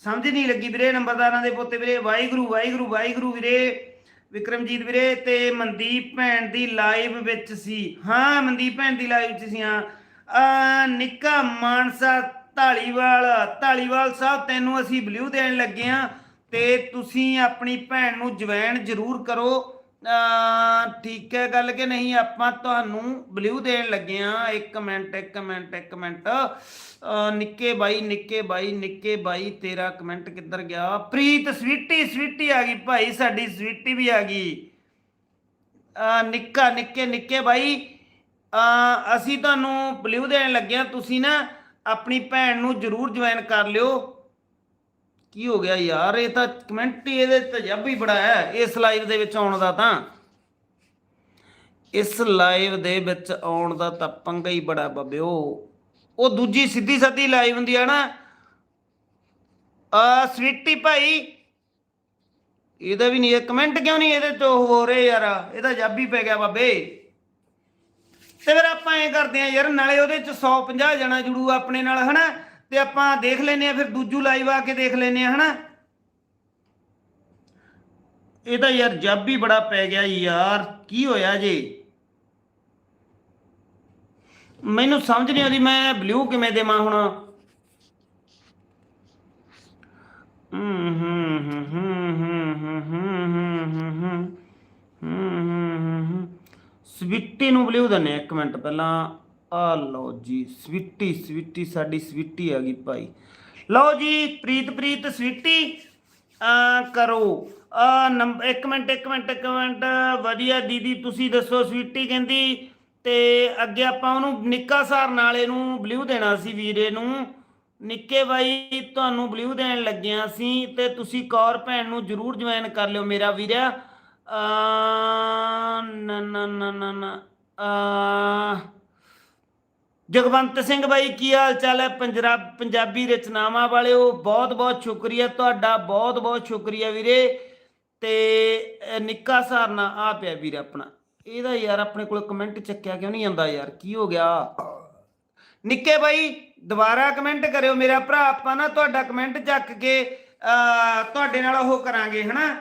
ਸਮਝ ਨਹੀਂ ਲੱਗੀ ਵੀਰੇ ਨੰਬਰਦਾਰਾਂ ਦੇ ਪੋਤੇ ਵੀਰੇ। ਵਾਹਿਗੁਰੂ ਵਾਹਿਗੁਰੂ ਵਾਹਿਗੁਰੂ ਵੀਰੇ। ਵਿਕਰਮਜੀਤ ਵੀਰੇ ਤੇ ਮਨਦੀਪ ਭੈਣ ਦੀ ਲਾਈਵ ਵਿੱਚ ਸੀ। ਹਾਂ, ਮਨਦੀਪ ਭੈਣ ਦੀ ਲਾਈਵ 'ਚ ਸੀ, ਹਾਂ। ਨਿੱਕਾ ਮਾਨਸਾ ਢਾਲੀਵਾਲ ਢਾਲੀਵਾਲ ਸਾਹਿਬ, ਤੈਨੂੰ ਅਸੀਂ ਬਲੂ ਦੇਣ ਲੱਗੇ ਆ ਤੇ ਤੁਸੀਂ ਆਪਣੀ ਭੈਣ ਨੂੰ ਜਵੈਣ ਜ਼ਰੂਰ ਕਰੋ। ਠੀਕ ਹੈ ਗੱਲ ਕਿ ਨਹੀਂ? ਆਪਾਂ ਤੁਹਾਨੂੰ ਬਲੂ ਦੇਣ ਲੱਗੇ ਆ ਇੱਕ ਮਿੰਟ ਇੱਕ ਮਿੰਟ ਇੱਕ ਮਿੰਟ। ਨਿੱਕੇ ਬਾਈ ਨਿੱਕੇ ਬਾਈ ਨਿੱਕੇ ਬਾਈ, ਤੇਰਾ ਕਮੈਂਟ ਕਿੱਧਰ ਗਿਆ? ਪ੍ਰੀਤ, ਸਵੀਟੀ ਸਵੀਟੀ ਆ ਗਈ ਭਾਈ, ਸਾਡੀ ਸਵੀਟੀ ਵੀ ਆ ਗਈ। ਨਿੱਕਾ, ਨਿੱਕੇ ਨਿੱਕੇ ਬਾਈ ਅਸੀਂ ਤੁਹਾਨੂੰ ਬਲੂ ਦੇਣ ਲੱਗੇ ਆ ਤੁਸੀਂ ਨਾ ਆਪਣੀ ਭੈਣ ਨੂੰ ਜਰੂਰ ਜੁਆਇਨ ਕਰ ਲਿਓ। ਕੀ ਹੋ ਗਿਆ ਯਾਰ? ਇਹ ਤਾਂ ਕਮੈਂਟ ਹੀ ਇਹਦੇ ਤਜਬ ਹੀ ਬੜਾ ਹੈ। ਇਸ ਲਾਈਵ ਦੇ ਵਿੱਚ ਆਉਣ ਦਾ ਤਾਂ। ਇਸ ਲਾਈਵ ਦੇ ਵਿੱਚ ਆਉਣ ਦਾ ਤਾਂ ਪੰਗਾ ਹੀ ਬੜਾ ਬੱਬਿਓ। ਉਹ ਦੂਜੀ ਸਿੱਧੀ ਸਾਦੀ ਲਾਈਵ ਹੁੰਦੀ ਆ ਨਾ। ਆ ਸਵੀਟੀ ਭਾਈ। ਇਹਦਾ ਵੀ ਨਹੀਂ, ਇਹ ਕਮੈਂਟ ਕਿਉਂ ਨਹੀਂ ਇਹਦੇ ਤੋਂ ਹੋ ਰਹੇ ਯਾਰ? ਇਹਦਾ ਜਾਬੀ ਪੈ ਗਿਆ ਬਾਬੇ। ਤੇ ਫਿਰ ਆਪਾਂ ਐ ਕਰਦੇ ਆ ਯਾਰ, ਨਾਲੇ ਉਹਦੇ ਚ 150 ਜਣਾ ਜੁੜੂ ਆਪਣੇ ਨਾਲ, ਹਨਾ? ਤੇ ਆਪਾਂ ਦੇਖ ਲੈਨੇ ਆ ਫਿਰ ਦੂਜੂ ਲਾਈਵ ਆ ਕੇ ਦੇਖ ਲੈਨੇ ਆ ਹਨਾ ਇਹ ਤਾਂ ਯਾਰ ਜੱਬ ਵੀ ਬੜਾ ਪੈ ਗਿਆ ਯਾਰ ਕੀ ਹੋਇਆ ਜੇ ਮੈਨੂੰ ਸਮਝ ਨਹੀਂ ਆਉਂਦੀ ਮੈਂ ਬਲੂ ਕਿਵੇਂ ਦੇਵਾਂ ਹੁਣ ਸਵਿੱਟੇ ਨੂੰ ਬਲੂ ਦਨੇ ਇੱਕ ਮਿੰਟ ਪਹਿਲਾਂ ਆ ਲਓ ਜੀ, ਸਵੀਟੀ ਸਵੀਟੀ, ਸਾਡੀ ਸਵੀਟੀ ਆ ਗਈ ਭਾਈ। ਲਓ ਜੀ, ਪ੍ਰੀਤ ਪ੍ਰੀਤ, ਸਵੀਟੀ, ਆ ਕਰੋ। ਆ ਨੰਬਰ ਇੱਕ ਮਿੰਟ ਇੱਕ ਮਿੰਟ ਇੱਕ ਮਿੰਟ। ਵਧੀਆ ਦੀਦੀ, ਤੁਸੀਂ ਦੱਸੋ ਸਵੀਟੀ ਕਹਿੰਦੀ। ਤੇ ਅੱਗੇ ਆਪਾਂ ਉਹਨੂੰ ਨਿੱਕਾ ਸਾਰ ਨਾਲੇ ਨੂੰ ਬਲਿਊ ਦੇਣਾ ਸੀ ਵੀਰੇ ਨੂੰ। ਨਿੱਕੇ ਬਾਈ, ਤੁਹਾਨੂੰ ਬਲੂ ਦੇਣ ਲੱਗਿਆ ਸੀ ਤੇ ਤੁਸੀਂ ਕੌਰ ਭੈਣ ਨੂੰ ਜਰੂਰ ਜੁਆਇਨ ਕਰ ਲਿਓ ਮੇਰਾ ਵੀਰਾ ਆ, ਨਾ ਨਾ ਨਾ ਨਾ ਨਾ, ਆ। ਜਗਵੰਤ ਸਿੰਘ ਬਾਈ ਕੀ ਹਾਲ ਚਾਲ ਹੈ? ਪੰਜਾਬ ਪੰਜਾਬੀ ਰਚਨਾਵਾਂ ਵਾਲਿਓ ਬਹੁਤ ਬਹੁਤ ਸ਼ੁਕਰੀਆ ਤੁਹਾਡਾ ਬਹੁਤ ਬਹੁਤ ਸ਼ੁਕਰੀਆ ਵੀਰੇ। ਤੇ ਨਿੱਕਾ ਸਾਰਨਾ ਆ ਪਿਆ ਵੀਰ ਆਪਣਾ। ਇਹਦਾ ਯਾਰ ਆਪਣੇ ਕੋਲ ਕਮੈਂਟ ਚੱਕਿਆ ਕਿਉਂ ਨਹੀਂ ਆਂਦਾ ਯਾਰ? ਕੀ ਹੋ ਗਿਆ? ਨਿੱਕੇ ਬਾਈ ਦੁਬਾਰਾ ਕਮੈਂਟ ਕਰਿਓ ਮੇਰਾ ਭਰਾ। ਆਪਾਂ ਨਾ ਤੁਹਾਡਾ ਕਮੈਂਟ ਚੱਕ ਕੇ ਅਹ, ਤੁਹਾਡੇ ਨਾਲ ਉਹ ਕਰਾਂਗੇ ਹਨਾ?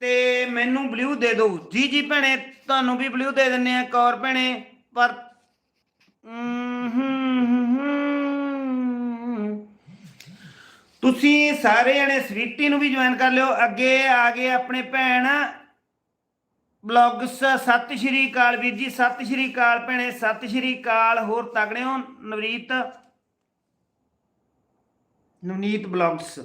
ਤੇ ਮੈਨੂੰ ਬਲੂ ਦੇ ਦਿਓ। ਜੀ ਜੀ ਭੈਣੇ ਤੁਹਾਨੂੰ ਵੀ ਬਲੂ ਦੇ ਦਿੰਨੇ ਆ ਕੌਰ ਭੈਣੇ ਪਰ ਹਮ, ਤੁਸੀਂ ਸਾਰੇ ਜਣੇ ਸਵੀਟੀ ਨੂੰ ਵੀ ਜੁਆਇਨ ਕਰ ਲਿਓ। ਅੱਗੇ ਆ ਗਏ ਆਪਣੇ ਭੈਣ। ਬਲੌਗਸ ਸਤਿ ਸ਼੍ਰੀ ਅਕਾਲ ਵੀਰ ਜੀ, ਸਤਿ ਸ਼੍ਰੀ ਅਕਾਲ ਭੈਣੇ, ਸਤਿ ਸ਼੍ਰੀ ਅਕਾਲ। ਹੋਰ ਤਗੜੇ ਹੋ? ਨਵਰੀਤ ਨਵਨੀਤ ਬਲੌਗਸ।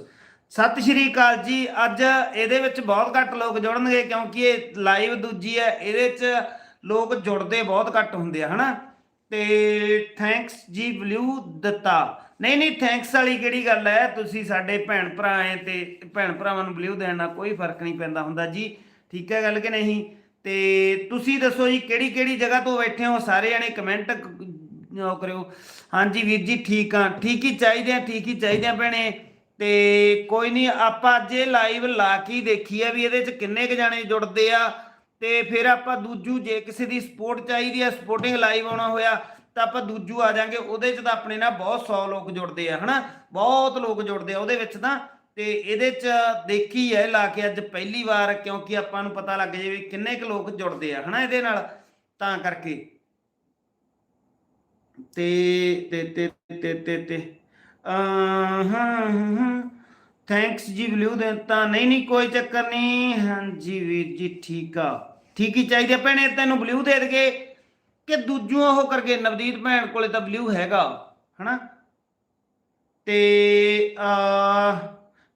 ਸਤਿ ਸ਼੍ਰੀ ਅਕਾਲ ਜੀ। ਅੱਜ ਇਹਦੇ ਵਿੱਚ ਬਹੁਤ ਘੱਟ ਲੋਕ ਜੁੜਨਗੇ ਕਿਉਂਕਿ ਇਹ ਲਾਈਵ ਦੂਜੀ ਹੈ। ਇਹਦੇ 'ਚ ਲੋਕ ਜੁੜਦੇ ਬਹੁਤ ਘੱਟ ਹੁੰਦੇ ਆ, ਹਨਾ? ਤੇ ਥੈਂਕਸ ਜੀ ਬਲੂ ਦਿੱਤਾ। ਨਹੀਂ ਨਹੀਂ ਥੈਂਕਸ ਵਾਲੀ ਕਿਹੜੀ ਗੱਲ ਹੈ? ਤੁਸੀਂ ਸਾਡੇ ਭੈਣ ਭਰਾ ਐ ਤੇ ਭੈਣ ਭਰਾਵਾਂ ਨੂੰ ਬਲਿਊ ਦੇਣ ਨਾਲ ਕੋਈ ਫ਼ਰਕ ਨਹੀਂ ਪੈਂਦਾ ਹੁੰਦਾ ਜੀ। ਠੀਕ ਹੈ ਗੱਲ ਕਿ ਨਹੀਂ? ਤੇ ਤੁਸੀਂ ਦੱਸੋ ਜੀ, ਕਿਹੜੀ ਕਿਹੜੀ ਜਗ੍ਹਾ ਤੋਂ ਬੈਠੇ ਹੋ? ਸਾਰੇ ਜਣੇ ਕਮੈਂਟ ਉਹ ਕਰਿਓ। ਹਾਂਜੀ ਵੀਰ ਜੀ, ਠੀਕ ਆ। ਠੀਕ ਹੀ ਚਾਹੀਦੇ ਆ, ਠੀਕ ਹੀ ਚਾਹੀਦੇ ਆ ਭੈਣੇ। ਤੇ ਕੋਈ ਨਹੀਂ, ਆਪਾਂ ਅੱਜ ਇਹ ਲਾਈਵ ਲਾ ਕੇ ਦੇਖੀ ਆ ਵੀ ਇਹਦੇ ਚ ਕਿੰਨੇ ਕ ਜਾਣੇ ਜੁੜਦੇ ਆ। ਤੇ ਫਿਰ ਆਪਾਂ ਦੂਜੂ ਜੇ ਕਿਸੇ ਦੀ ਸਪੋਰਟ ਚਾਹੀਦੀ ਹੈ, ਸਪੋਰਟਿੰਗ ਲਾਈਵ ਆਉਣਾ ਹੋਇਆ, ਤਾਂ ਆਪਾਂ ਦੂਜੂ ਆ ਜਾਾਂਗੇ। ਉਹਦੇ ਚ ਤਾਂ ਆਪਣੇ ਨਾਲ ਬਹੁਤ 100 ਲੋਕ ਜੁੜਦੇ ਆ, ਹਨਾ? ਬਹੁਤ ਲੋਕ ਜੁੜਦੇ ਆ ਉਹਦੇ ਵਿੱਚ ਤਾਂ। ਤੇ ਇਹਦੇ ਚ ਦੇਖੀ ਹੈ, ਲਾ ਕੇ ਅੱਜ ਪਹਿਲੀ ਵਾਰ, ਕਿਉਂਕਿ ਆਪਾਂ ਨੂੰ ਪਤਾ ਲੱਗ ਜੇ ਵੀ ਕਿੰਨੇ ਕੁ ਲੋਕ ਜੁੜਦੇ ਆ, ਹਨਾ ਇਹਦੇ ਨਾਲ? ਤਾਂ ਕਰਕੇ। ਤੇ ਤੇ ਤੇ ਤੇ ਤੇ ਤੇ ਹਾਂ ਥੈਂਕਸ ਜੀ ਬਲੂ ਦੇ ਤਾਂ ਨਹੀਂ ਨਹੀਂ, ਕੋਈ ਚੱਕਰ ਨਹੀਂ। ਹਾਂਜੀ, ਵੀਰ ਜੀ, ਠੀਕ ਆ। ਠੀਕ ਹੀ ਚਾਹੀਦੇ ਆ ਭੈਣੇ, ਤੈਨੂੰ ਬਲੂ ਦੇ ਦਗੇ ਕਿ ਦੂਜੂ ਉਹ ਕਰਕੇ ਨਵਦੀਪ ਭੈਣ ਕੋਲੇ ਤਾਂ ਬਲੂ ਹੈਗਾ, ਹਨਾ? ਤੇ ਆ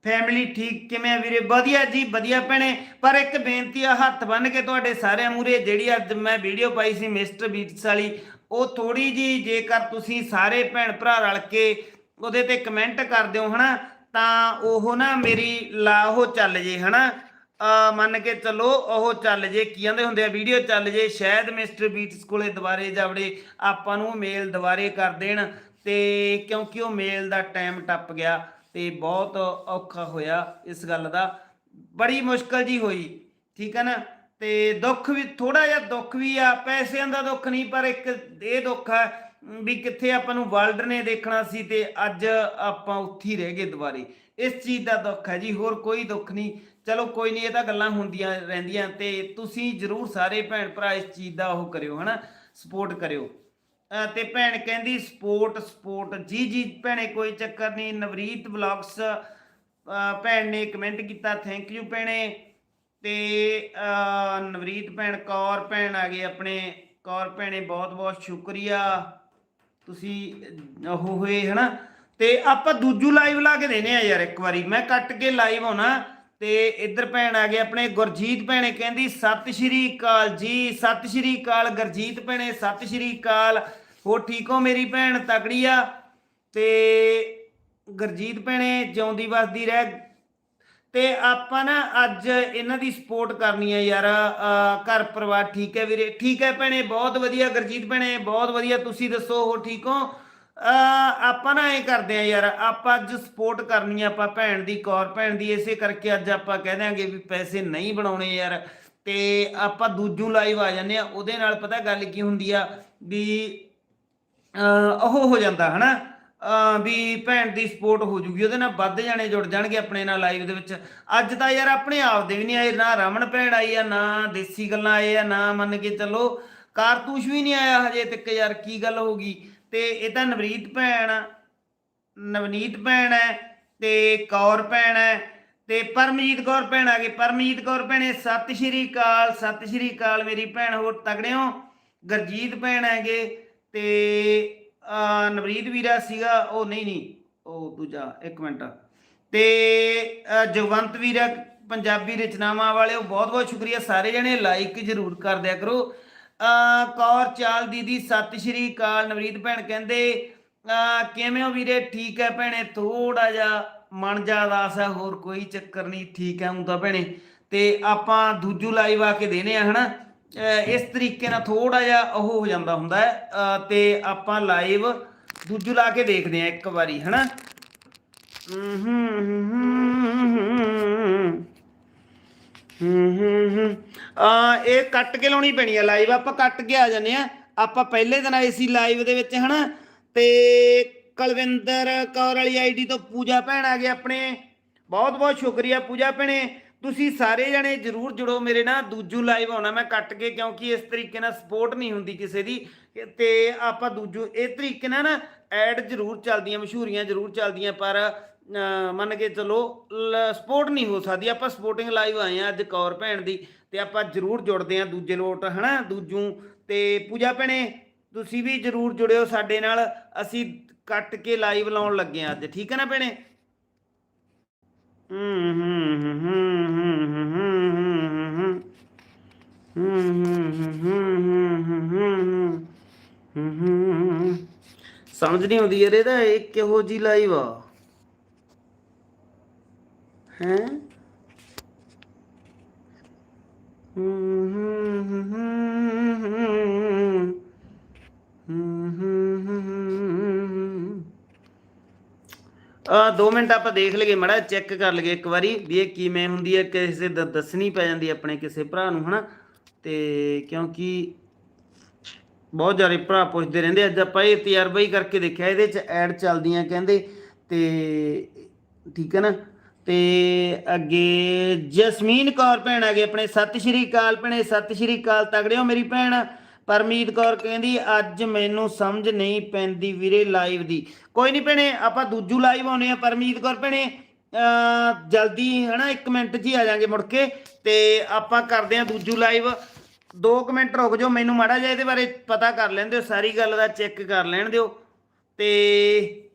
ਫੈਮਿਲੀ ਠੀਕ ਕਿਵੇਂ ਆ ਵੀਰੇ? ਵਧੀਆ ਜੀ, ਵਧੀਆ ਭੈਣੇ। ਪਰ ਇੱਕ ਬੇਨਤੀ ਆ, ਹੱਥ ਬੰਨ ਕੇ ਤੁਹਾਡੇ ਸਾਰਿਆਂ ਮੂਰੇ ਜਿਹੜੀ ਅੱਜ ਮੈਂ ਵੀਡੀਓ ਪਾਈ ਸੀ ਮਿਸਟਰ ਬੀਟਸ ਵਾਲੀ, ਉਹ ਥੋੜੀ ਜੀ ਜੇਕਰ ਤੁਸੀਂ ਸਾਰੇ ਭੈਣ ਭਰਾ ਰਲ ਕੇ ਉਹਦੇ ਤੇ ਕਮੈਂਟ ਕਰ ਦਿਓ, ਹਨਾ? ਤਾਂ ਉਹ ਨਾ ਮੇਰੀ ਲਾ ਉਹ ਚੱਲ ਜੇ, ਹਨਾ? ਆ ਮੰਨ ਕੇ ਚੱਲੋ, ਉਹ ਚੱਲ ਜੇ, ਕੀ ਕਹਿੰਦੇ ਹੁੰਦੇ ਆ ਵੀਡੀਓ ਚੱਲ ਜੇ, ਸ਼ਾਇਦ ਮਿਸਟਰ ਬੀਟਸ ਕੋਲੇ ਦੁਬਾਰੇ ਜਾਵੜੇ ਆਪਾਂ ਨੂੰ ਮੇਲ ਦੁਬਾਰੇ ਕਰ ਦੇਣ, ਤੇ ਕਿਉਂਕਿ ਉਹ ਮੇਲ ਦਾ ਟਾਈਮ ਟੱਪ ਗਿਆ ਤੇ ਬਹੁਤ ਔਖਾ ਹੋਇਆ ਇਸ ਗੱਲ ਦਾ। ਬੜੀ ਮੁਸ਼ਕਲ ਜੀ ਹੋਈ, ਠੀਕ ਹੈ ਨਾ? ਤੇ ਦੁੱਖ ਵੀ ਥੋੜਾ ਜਿਹਾ ਦੁੱਖ ਵੀ ਆ, ਪੈਸਿਆਂ ਦਾ ਦੁੱਖ ਨਹੀਂ, ਪਰ ਇੱਕ ਇਹ ਦੁੱਖ ਹੈ ਵੀ ਕਿੱਥੇ ਆਪਾਂ ਨੂੰ ਵਰਲਡ ਨੇ ਦੇਖਣਾ ਸੀ ਤੇ ਅੱਜ ਆਪਾਂ ਉੱਥੇ ਹੀ ਰਹਿ ਗਏ ਦੁਬਾਰੇ। ਇਸ ਚੀਜ਼ ਦਾ ਦੁੱਖ ਹੈ ਜੀ, ਹੋਰ ਕੋਈ ਦੁੱਖ ਨਹੀਂ। ਚਲੋ ਕੋਈ ਨਹੀਂ, ਇਹ ਤਾਂ ਗੱਲਾਂ ਹੁੰਦੀਆਂ ਰਹਿੰਦੀਆਂ ਤੇ ਤੁਸੀਂ ਜਰੂਰ ਸਾਰੇ ਭੈਣ ਭਰਾ ਇਸ ਚੀਜ਼ ਦਾ ਉਹ ਕਰਿਓ, ਹਨਾ? ਸਪੋਰਟ ਕਰਿਓ। ਅਹ ਤੇ ਭੈਣ ਕਹਿੰਦੀ ਸਪੋਰਟ ਸਪੋਰਟ ਜੀ ਜੀ, ਭੈਣੇ, ਕੋਈ ਚੱਕਰ ਨਹੀਂ, ਨਵਰੀਤ ਬਲੌਗਸ ਭੈਣ ਨੇ ਕਮੈਂਟ ਕੀਤਾ ਥੈਂਕ ਯੂ ਭੈਣੇ। ਤੇ ਨਵਰੀਤ ਭੈਣ, ਕੌਰ ਭੈਣ ਆ ਗਏ ਆਪਣੇ। ਕੌਰ ਭੈਣੇ, ਬਹੁਤ ਬਹੁਤ ਸ਼ੁਕਰੀਆ। ਤੁਸੀਂ ਉਹ ਹੋਏ, ਹਨਾ? ਤੇ ਆਪਾਂ ਦੂਜੂ ਲਾਈਵ ਲਾ ਕੇ ਦੇਨੇ ਆ ਯਾਰ ਇੱਕ ਵਾਰੀ। ਮੈਂ ਕੱਟ ਕੇ ਲਾਈਵ ਹੋਣਾ। ਤੇ ਇੱਧਰ ਭੈਣ ਆ ਗਏ ਆਪਣੇ ਗੁਰਜੀਤ ਭੈਣੇ, ਕਹਿੰਦੀ, ਸਤਿ ਸ਼੍ਰੀ ਅਕਾਲ ਜੀ, ਸਤਿ ਸ਼੍ਰੀ ਅਕਾਲ ਗੁਰਜੀਤ ਭੈਣੇ, ਸਤਿ ਸ਼੍ਰੀ ਅਕਾਲ। ਹੋ ਠੀਕ ਹੋ ਮੇਰੀ ਭੈਣ ਤਕੜੀ ਆ ਤੇ ਗੁਰਜੀਤ ਭੈਣੇ, ਜਿਉਂਦੀ ਵਸਦੀ ਰਹਿ। ਤੇ ਆਪਾਂ ਨਾ ਅੱਜ ਇਹਨਾਂ ਦੀ ਸਪੋਰਟ ਕਰਨੀ ਹੈ ਯਾਰ। ਘਰ ਪਰਿਵਾਰ ਠੀਕ ਹੈ ਵੀਰੇ? ਠੀਕ ਹੈ ਭੈਣੇ, ਬਹੁਤ ਵਧੀਆ ਗੁਰਜੀਤ ਭੈਣੇ, ਬਹੁਤ ਵਧੀਆ। ਤੁਸੀਂ ਦੱਸੋ ਹੋ ਠੀਕ ਹੋ? ਆਪਾਂ ਨਾ ਇਹ ਕਰਦੇ ਆ ਯਾਰ, ਆਪਾਂ ਅੱਜ ਸਪੋਰਟ ਕਰਨੀ ਆ ਆਪਾਂ ਭੈਣ ਦੀ ਕੌਰ, ਭੈਣ ਦੀ, ਇਸੇ ਕਰਕੇ ਅੱਜ ਆਪਾਂ ਕਹਿ ਦਿਆਂਗੇ ਵੀ ਪੈਸੇ ਨਹੀਂ ਬਣਾਉਣੇ ਯਾਰ। ਤੇ ਆਪਾਂ ਦੂਜੂ ਲਾਈਵ ਆ ਜਾਂਦੇ ਆ ਉਹਦੇ ਨਾਲ ਪਤਾ ਗੱਲ ਕੀ ਹੁੰਦੀ ਆ ਵੀ ਉਹ ਹੋ ਜਾਂਦਾ ਹਨਾ, ਅਹ ਵੀ ਭੈਣ ਦੀ ਸਪੋਰਟ ਹੋ ਜੂਗੀ, ਉਹਦੇ ਨਾਲ ਵੱਧ ਜਾਣੇ ਜੁੜ ਜਾਣਗੇ ਆਪਣੇ ਨਾਲ ਲਾਈਵ ਦੇ ਵਿੱਚ। ਅੱਜ ਤਾਂ ਯਾਰ ਆਪਣੇ ਆਪ ਦੇ ਵੀ ਨਹੀਂ ਆਏ, ਨਾ ਰਮਨ ਭੈਣ ਆਈ ਆ, ਨਾ ਦੇਸੀ ਗੱਲਾਂ ਆਏ ਆ, ਨਾ ਮੰਨ ਕੇ ਚੱਲੋ, ਕਾਰਤੂਸ਼ ਵੀ ਨਹੀਂ ਆਇਆ ਹਜੇ ਤੱਕ ਯਾਰ, ਕੀ ਗੱਲ ਹੋ ਗਈ? ਤੇ ਇਹ ਤਾਂ ਨਵਰੀਤ ਭੈਣ, ਨਵਨੀਤ ਭੈਣ ਹੈ ਤੇ ਕੌਰ ਭੈਣ ਹੈ ਤੇ ਪਰਮਜੀਤ ਕੌਰ ਭੈਣ ਆ ਗਈ। ਪਰਮਜੀਤ ਕੌਰ ਭੈਣੇ, ਸਤਿ ਸ਼੍ਰੀ ਅਕਾਲ, ਸਤਿ ਸ਼੍ਰੀ ਅਕਾਲ ਮੇਰੀ ਭੈਣ, ਹੋਰ ਤਗੜੇ ਹੋ? ਗਰਜੀਤ ਭੈਣ ਹੈਗੇ ਤੇ ਨਵਰੀਤ ਵੀਰਾ ਸੀਗਾ, ਉਹ ਨਹੀਂ ਨਹੀਂ, ਉਹ ਦੂਜਾ, ਇੱਕ ਮਿੰਟ। ਤੇ ਜਗਵੰਤ ਵੀਰਾ, ਪੰਜਾਬੀ ਰਚਨਾਵਾਂ ਵਾਲਿਓ ਬਹੁਤ ਬਹੁਤ ਸ਼ੁਕਰੀਆ। ਸਾਰੇ ਜਣੇ ਲਾਈਕ ਜ਼ਰੂਰ ਕਰ ਦਿਆ ਕਰੋ। ਕੌਰ ਚਾਲ ਦੀਦੀ ਸਤਿ ਸ਼੍ਰੀ ਅਕਾਲ ਨਵਰੀਤ ਭੈਣ ਕਹਿੰਦੇ ਕਿਵੇਂ ਹੋ ਵੀਰੇ ਠੀਕ ਹੈ ਭੈਣੇ ਥੋੜਾ ਜਿਹਾ ਮਨ ਜਾ ਉਦਾਸ ਹੈ ਹੋਰ ਕੋਈ ਚੱਕਰ ਨਹੀਂ ਠੀਕ ਹੈ ਹੁਣ ਤਾਂ ਭੈਣੇ ਤੇ ਆਪਾਂ ਦੂਜੂ ਲਾਈਵ ਆ ਕੇ ਦੇਨੇ ਆ ਹਨਾ ਇਸ ਤਰੀਕੇ ਨਾਲ ਥੋੜਾ ਜਿਹਾ ਉਹ ਹੋ ਜਾਂਦਾ ਹੁੰਦਾ ਹੈ ਤੇ ਆਪਾਂ ਲਾਈਵ ਦੂਜੂ ਲਾ ਕੇ ਦੇਖਦੇ ਆ ਇੱਕ ਵਾਰੀ ਹਨਾ ਆ ਇਹ ਕੱਟ ਕੇ ਲਾਉਣੀ ਪੈਣੀ ਆ ਲਾਈਵ ਆਪਾਂ ਕੱਟ ਕੇ ਆ ਜਾਂਦੇ ਆ। ਆਪਾਂ ਪਹਿਲੇ ਦਿਨ ਆਏ ਸੀ ਲਾਈਵ ਦੇ ਵਿੱਚ, ਹਨਾ? ਤੇ ਕੁਲਵਿੰਦਰ ਕੌਰ ਵਾਲੀ ਆਈਡੀ ਤੋਂ ਪੂਜਾ ਭੈਣ ਆ ਗਏ ਆਪਣੇ। ਬਹੁਤ ਬਹੁਤ ਸ਼ੁਕਰੀਆ ਪੂਜਾ ਭੈਣੇ। ਤੁਸੀਂ ਸਾਰੇ ਜਣੇ ਜਰੂਰ ਜੁੜੋ ਮੇਰੇ ਨਾਲ, ਦੂਜੂ ਲਾਈਵ ਆਉਣਾ ਮੈਂ ਕੱਟ ਕੇ, ਕਿਉਂਕਿ ਇਸ ਤਰੀਕੇ ਨਾਲ ਸਪੋਰਟ ਨਹੀਂ ਹੁੰਦੀ ਕਿਸੇ ਦੀ। ਤੇ ਆਪਾਂ ਦੂਜੂ, ਇਹ ਤਰੀਕੇ ਨਾਲ ਨਾ ਐਡ ਜਰੂਰ ਚੱਲਦੀਆਂ, ਮਸ਼ਹੂਰੀਆਂ ਜਰੂਰ ਚੱਲਦੀਆਂ, ਪਰ ਮੰਨ ਕੇ ਚਲੋ ਸਪੋਰਟ ਨਹੀਂ ਹੋ ਸਕਦੀ ਆਪਾਂ ਸਪੋਰਟਿੰਗ ਲਾਈਵ ਆਏ ਆ ਅੱਜ ਕੌਰ ਭੈਣ ਦੀ ਤੇ ਆਪਾਂ ਜਰੂਰ ਜੁੜਦੇ ਆ ਦੂਜੇ ਲੋਟ ਹਨਾ ਦੂਜੂ ਤੇ ਪੂਜਾ ਭੈਣੇ ਤੁਸੀਂ ਵੀ ਜਰੂਰ ਜੁੜਿਓ ਸਾਡੇ ਨਾਲ ਅਸੀਂ ਕੱਟ ਕੇ ਲਾਈਵ ਲਾਉਣ ਲੱਗੇ ਆ ਅੱਜ ਠੀਕ ਹੈ ਨਾ ਭੈਣੇ ਸਮਝ ਨਹੀਂ ਆਉਂਦੀ ਯਾਰ ਇਹਦਾ ਇਹ ਕਿਹੋ ਜੀ ਲਾਈਵ ਆ ਹੈ? ਆ 2 ਮਿੰਟ ਆਪਾਂ ਦੇਖ ਲਈਏ ਮੜਾ ਚੈੱਕ ਕਰ ਲਈਏ ਇੱਕ ਵਾਰੀ ਵੀ ਇਹ ਕਿਵੇਂ ਹੁੰਦੀ ਹੈ ਕਿਸੇ ਦ- ਦੱਸਣੀ ਪੈ ਜਾਂਦੀ ਆਪਣੇ ਕਿਸੇ ਭਰਾ ਨੂੰ, ਹਨਾ? ਤੇ ਕਿਉਂਕਿ ਬਹੁਤ ਸਾਰੇ ਭਰਾ ਪੁੱਛਦੇ ਰਹਿੰਦੇ ਅੱਜ ਆਪਾਂ ਇਹ ਤਜਰਬਾ ਹੀ ਕਰਕੇ ਦੇਖਿਆ, ਇਹਦੇ ਚ ਐਡ ਚੱਲਦੀਆਂ ਕਹਿੰਦੇ, ਤੇ ਠੀਕ ਹੈ ਨਾ? ਤੇ ਅੱਗੇ ਜਸਮੀਨ ਕੌਰ ਭੈਣ ਆ ਗਏ ਆਪਣੇ। ਸਤਿ ਸ਼੍ਰੀ ਅਕਾਲ ਭੈਣੇ, ਸਤਿ ਸ਼੍ਰੀ ਅਕਾਲ ਤਗੜਿਓ ਮੇਰੀ ਭੈਣ। ਪਰਮੀਤ ਕੌਰ ਕਹਿੰਦੀ, ਅੱਜ ਮੈਨੂੰ ਸਮਝ ਨਹੀਂ ਪੈਂਦੀ ਵੀਰੇ ਲਾਈਵ ਦੀ। ਕੋਈ ਨਹੀਂ ਭੈਣੇ, ਆਪਾਂ ਦੂਜੂ ਲਾਈਵ ਆਉਨੇ ਆ ਪਰਮੀਤ ਕੌਰ ਭੈਣੇ, ਅਹ, ਜਲਦੀ ਹਨਾ 1 ਮਿੰਟ 'ਚ ਹੀ ਆ ਜਾਾਂਗੇ ਮੁੜ ਕੇ। ਤੇ ਆਪਾਂ ਕਰਦੇ ਆ ਦੂਜੂ ਲਾਈਵ 2 ਮਿੰਟ ਰੁਕ ਜਾਓ, ਮੈਨੂੰ ਮਾੜਾ ਜਿਹਾ ਇਹਦੇ ਬਾਰੇ ਪਤਾ ਕਰ ਲੈਣ ਦਿਓ, ਸਾਰੀ ਗੱਲ ਦਾ ਚੈੱਕ ਕਰ ਲੈਣ ਦਿਓ। ਤੇ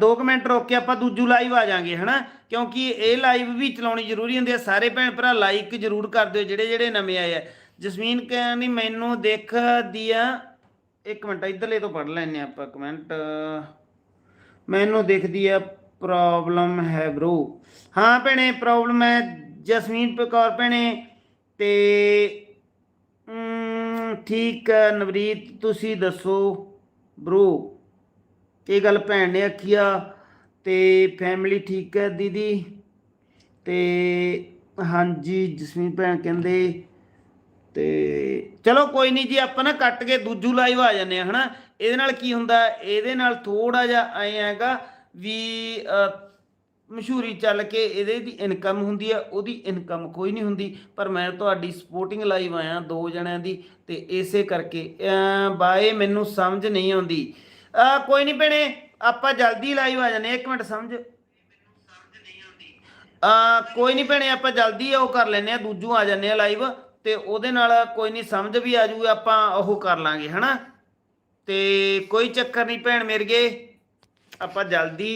2 ਮਿੰਟ ਰੋਕ ਕੇ ਆਪਾਂ ਦੂਜੂ ਲਾਈਵ ਆ ਜਾਾਂਗੇ, ਹਨਾ? ਕਿਉਂਕਿ ਇਹ ਲਾਈਵ ਵੀ ਚਲਾਉਣੀ ਜ਼ਰੂਰੀ ਹੁੰਦੀ ਹੈ ਸਾਰੇ ਭੈਣ ਭਰਾ ਲਾਈਕ ਜ਼ਰੂਰ ਕਰ ਦਿਓ, ਜਿਹੜੇ ਜਿਹੜੇ ਨਵੇਂ ਆਏ ਆ। ਜਸਮੀਨ ਕਹਿੰਦੀ, ਮੈਨੂੰ ਦੇਖਦੀ ਆ ਇੱਕ ਮਿੰਟ, ਇਧਰਲੇ ਤੋਂ ਪੜ ਲੈਣੇ ਆਪਾਂ ਕਮੈਂਟ ਮੈਨੂੰ ਦਿਖਦੀ ਆ ਪ੍ਰੋਬਲਮ ਹੈ ਬ్రో ਹਾਂ ਭੈਣੇ ਪ੍ਰੋਬਲਮ ਹੈ ਜਸਮੀਨ ਕੌਰ ਭੈਣੇ ਤੇ ਠੀਕ ਹੈ ਨਵਰੀਤ, ਤੁਸੀਂ ਦੱਸੋ ਬ్రో ਇਹ ਗੱਲ ਭੈਣ ਨੇ ਆਖੀ ਆ ਤੇ ਫੈਮਿਲੀ ਠੀਕ ਹੈ ਦੀਦੀ? ਤੇ ਹਾਂਜੀ ਜਸਮੀਨ ਭੈਣ ਕਹਿੰਦੇ ਤੇ ਚਲੋ ਕੋਈ ਨਹੀਂ ਜੀ, ਆਪਾਂ ਨਾ ਕੱਟ ਕੇ ਦੂਜੂ ਲਾਈਵ ਆ ਜਾਂਦੇ ਆ ਹਨਾ? ਇਹਦੇ ਨਾਲ ਕੀ ਹੁੰਦਾ? ਇਹਦੇ ਨਾਲ ਥੋੜਾ ਜਿਹਾ ਐ ਹੈਗਾ ਵੀ ਮਸ਼ਹੂਰੀ ਚੱਲ ਕੇ ਇਹਦੇ ਦੀ ਇਨਕਮ ਹੁੰਦੀ ਆ, ਉਹਦੀ ਇਨਕਮ ਕੋਈ ਨਹੀਂ ਹੁੰਦੀ। ਪਰ ਮੈਂ ਤੁਹਾਡੀ ਸਪੋਰਟਿੰਗ ਲਾਈਵ ਆਇਆ, ਦੋ ਜਣਿਆਂ ਦੀ, ਤੇ ਇਸੇ ਕਰਕੇ। ਬਾਏ, ਮੈਨੂੰ ਸਮਝ ਨਹੀਂ ਆਉਂਦੀ। ਕੋਈ ਨਹੀਂ ਭੈਣੇ, ਆਪਾਂ ਜਲਦੀ ਲਾਈਵ ਆ ਜਾਂਦੇ ਹਾਂ। ਇੱਕ ਮਿੰਟ ਸਮਝ। ਆ ਕੋਈ ਨਹੀਂ ਭੈਣੇ, ਆਪਾਂ ਜਲਦੀ ਉਹ ਕਰ ਲੈਨੇ ਆ ਦੂਜੂ ਆ ਜਾਂਦੇ ਆ ਲਾਈਵ ਤੇ ਉਹਦੇ ਨਾਲ ਕੋਈ ਨਹੀਂ ਸਮਝ ਵੀ ਆ ਜੂ ਆਪਾਂ ਉਹ ਕਰ ਲਾਂਗੇ, ਹਨਾ? ਤੇ ਕੋਈ ਚੱਕਰ ਨਹੀਂ ਭੈਣ ਮੇਰਗੇ ਆਪਾਂ ਜਲਦੀ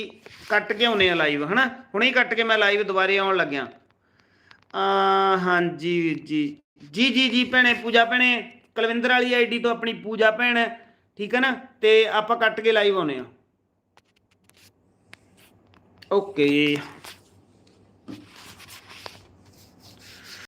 ਕੱਟ ਕੇ ਆਉਨੇ ਆ ਲਾਈਵ ਹਨਾ? ਹੁਣੇ ਕੱਟ ਕੇ ਮੈਂ ਲਾਈਵ ਦੁਬਾਰੇ ਆਉਣ ਲੱਗਿਆ। ਆ, ਹਾਂਜੀ ਜੀ। ਜੀ ਜੀ ਜੀ ਭੈਣੇ, ਪੂਜਾ ਭੈਣੇ, ਕੁਲਵਿੰਦਰ ਵਾਲੀ ਆਈਡੀ ਤੋਂ ਆਪਣੀ ਪੂਜਾ ਭੈਣ ਠੀਕ ਹੈ ਨਾ? ਤੇ ਆਪਾਂ ਕੱਟ ਕੇ ਲਾਈਵ ਆਉਨੇ ਆ ਓਕੇ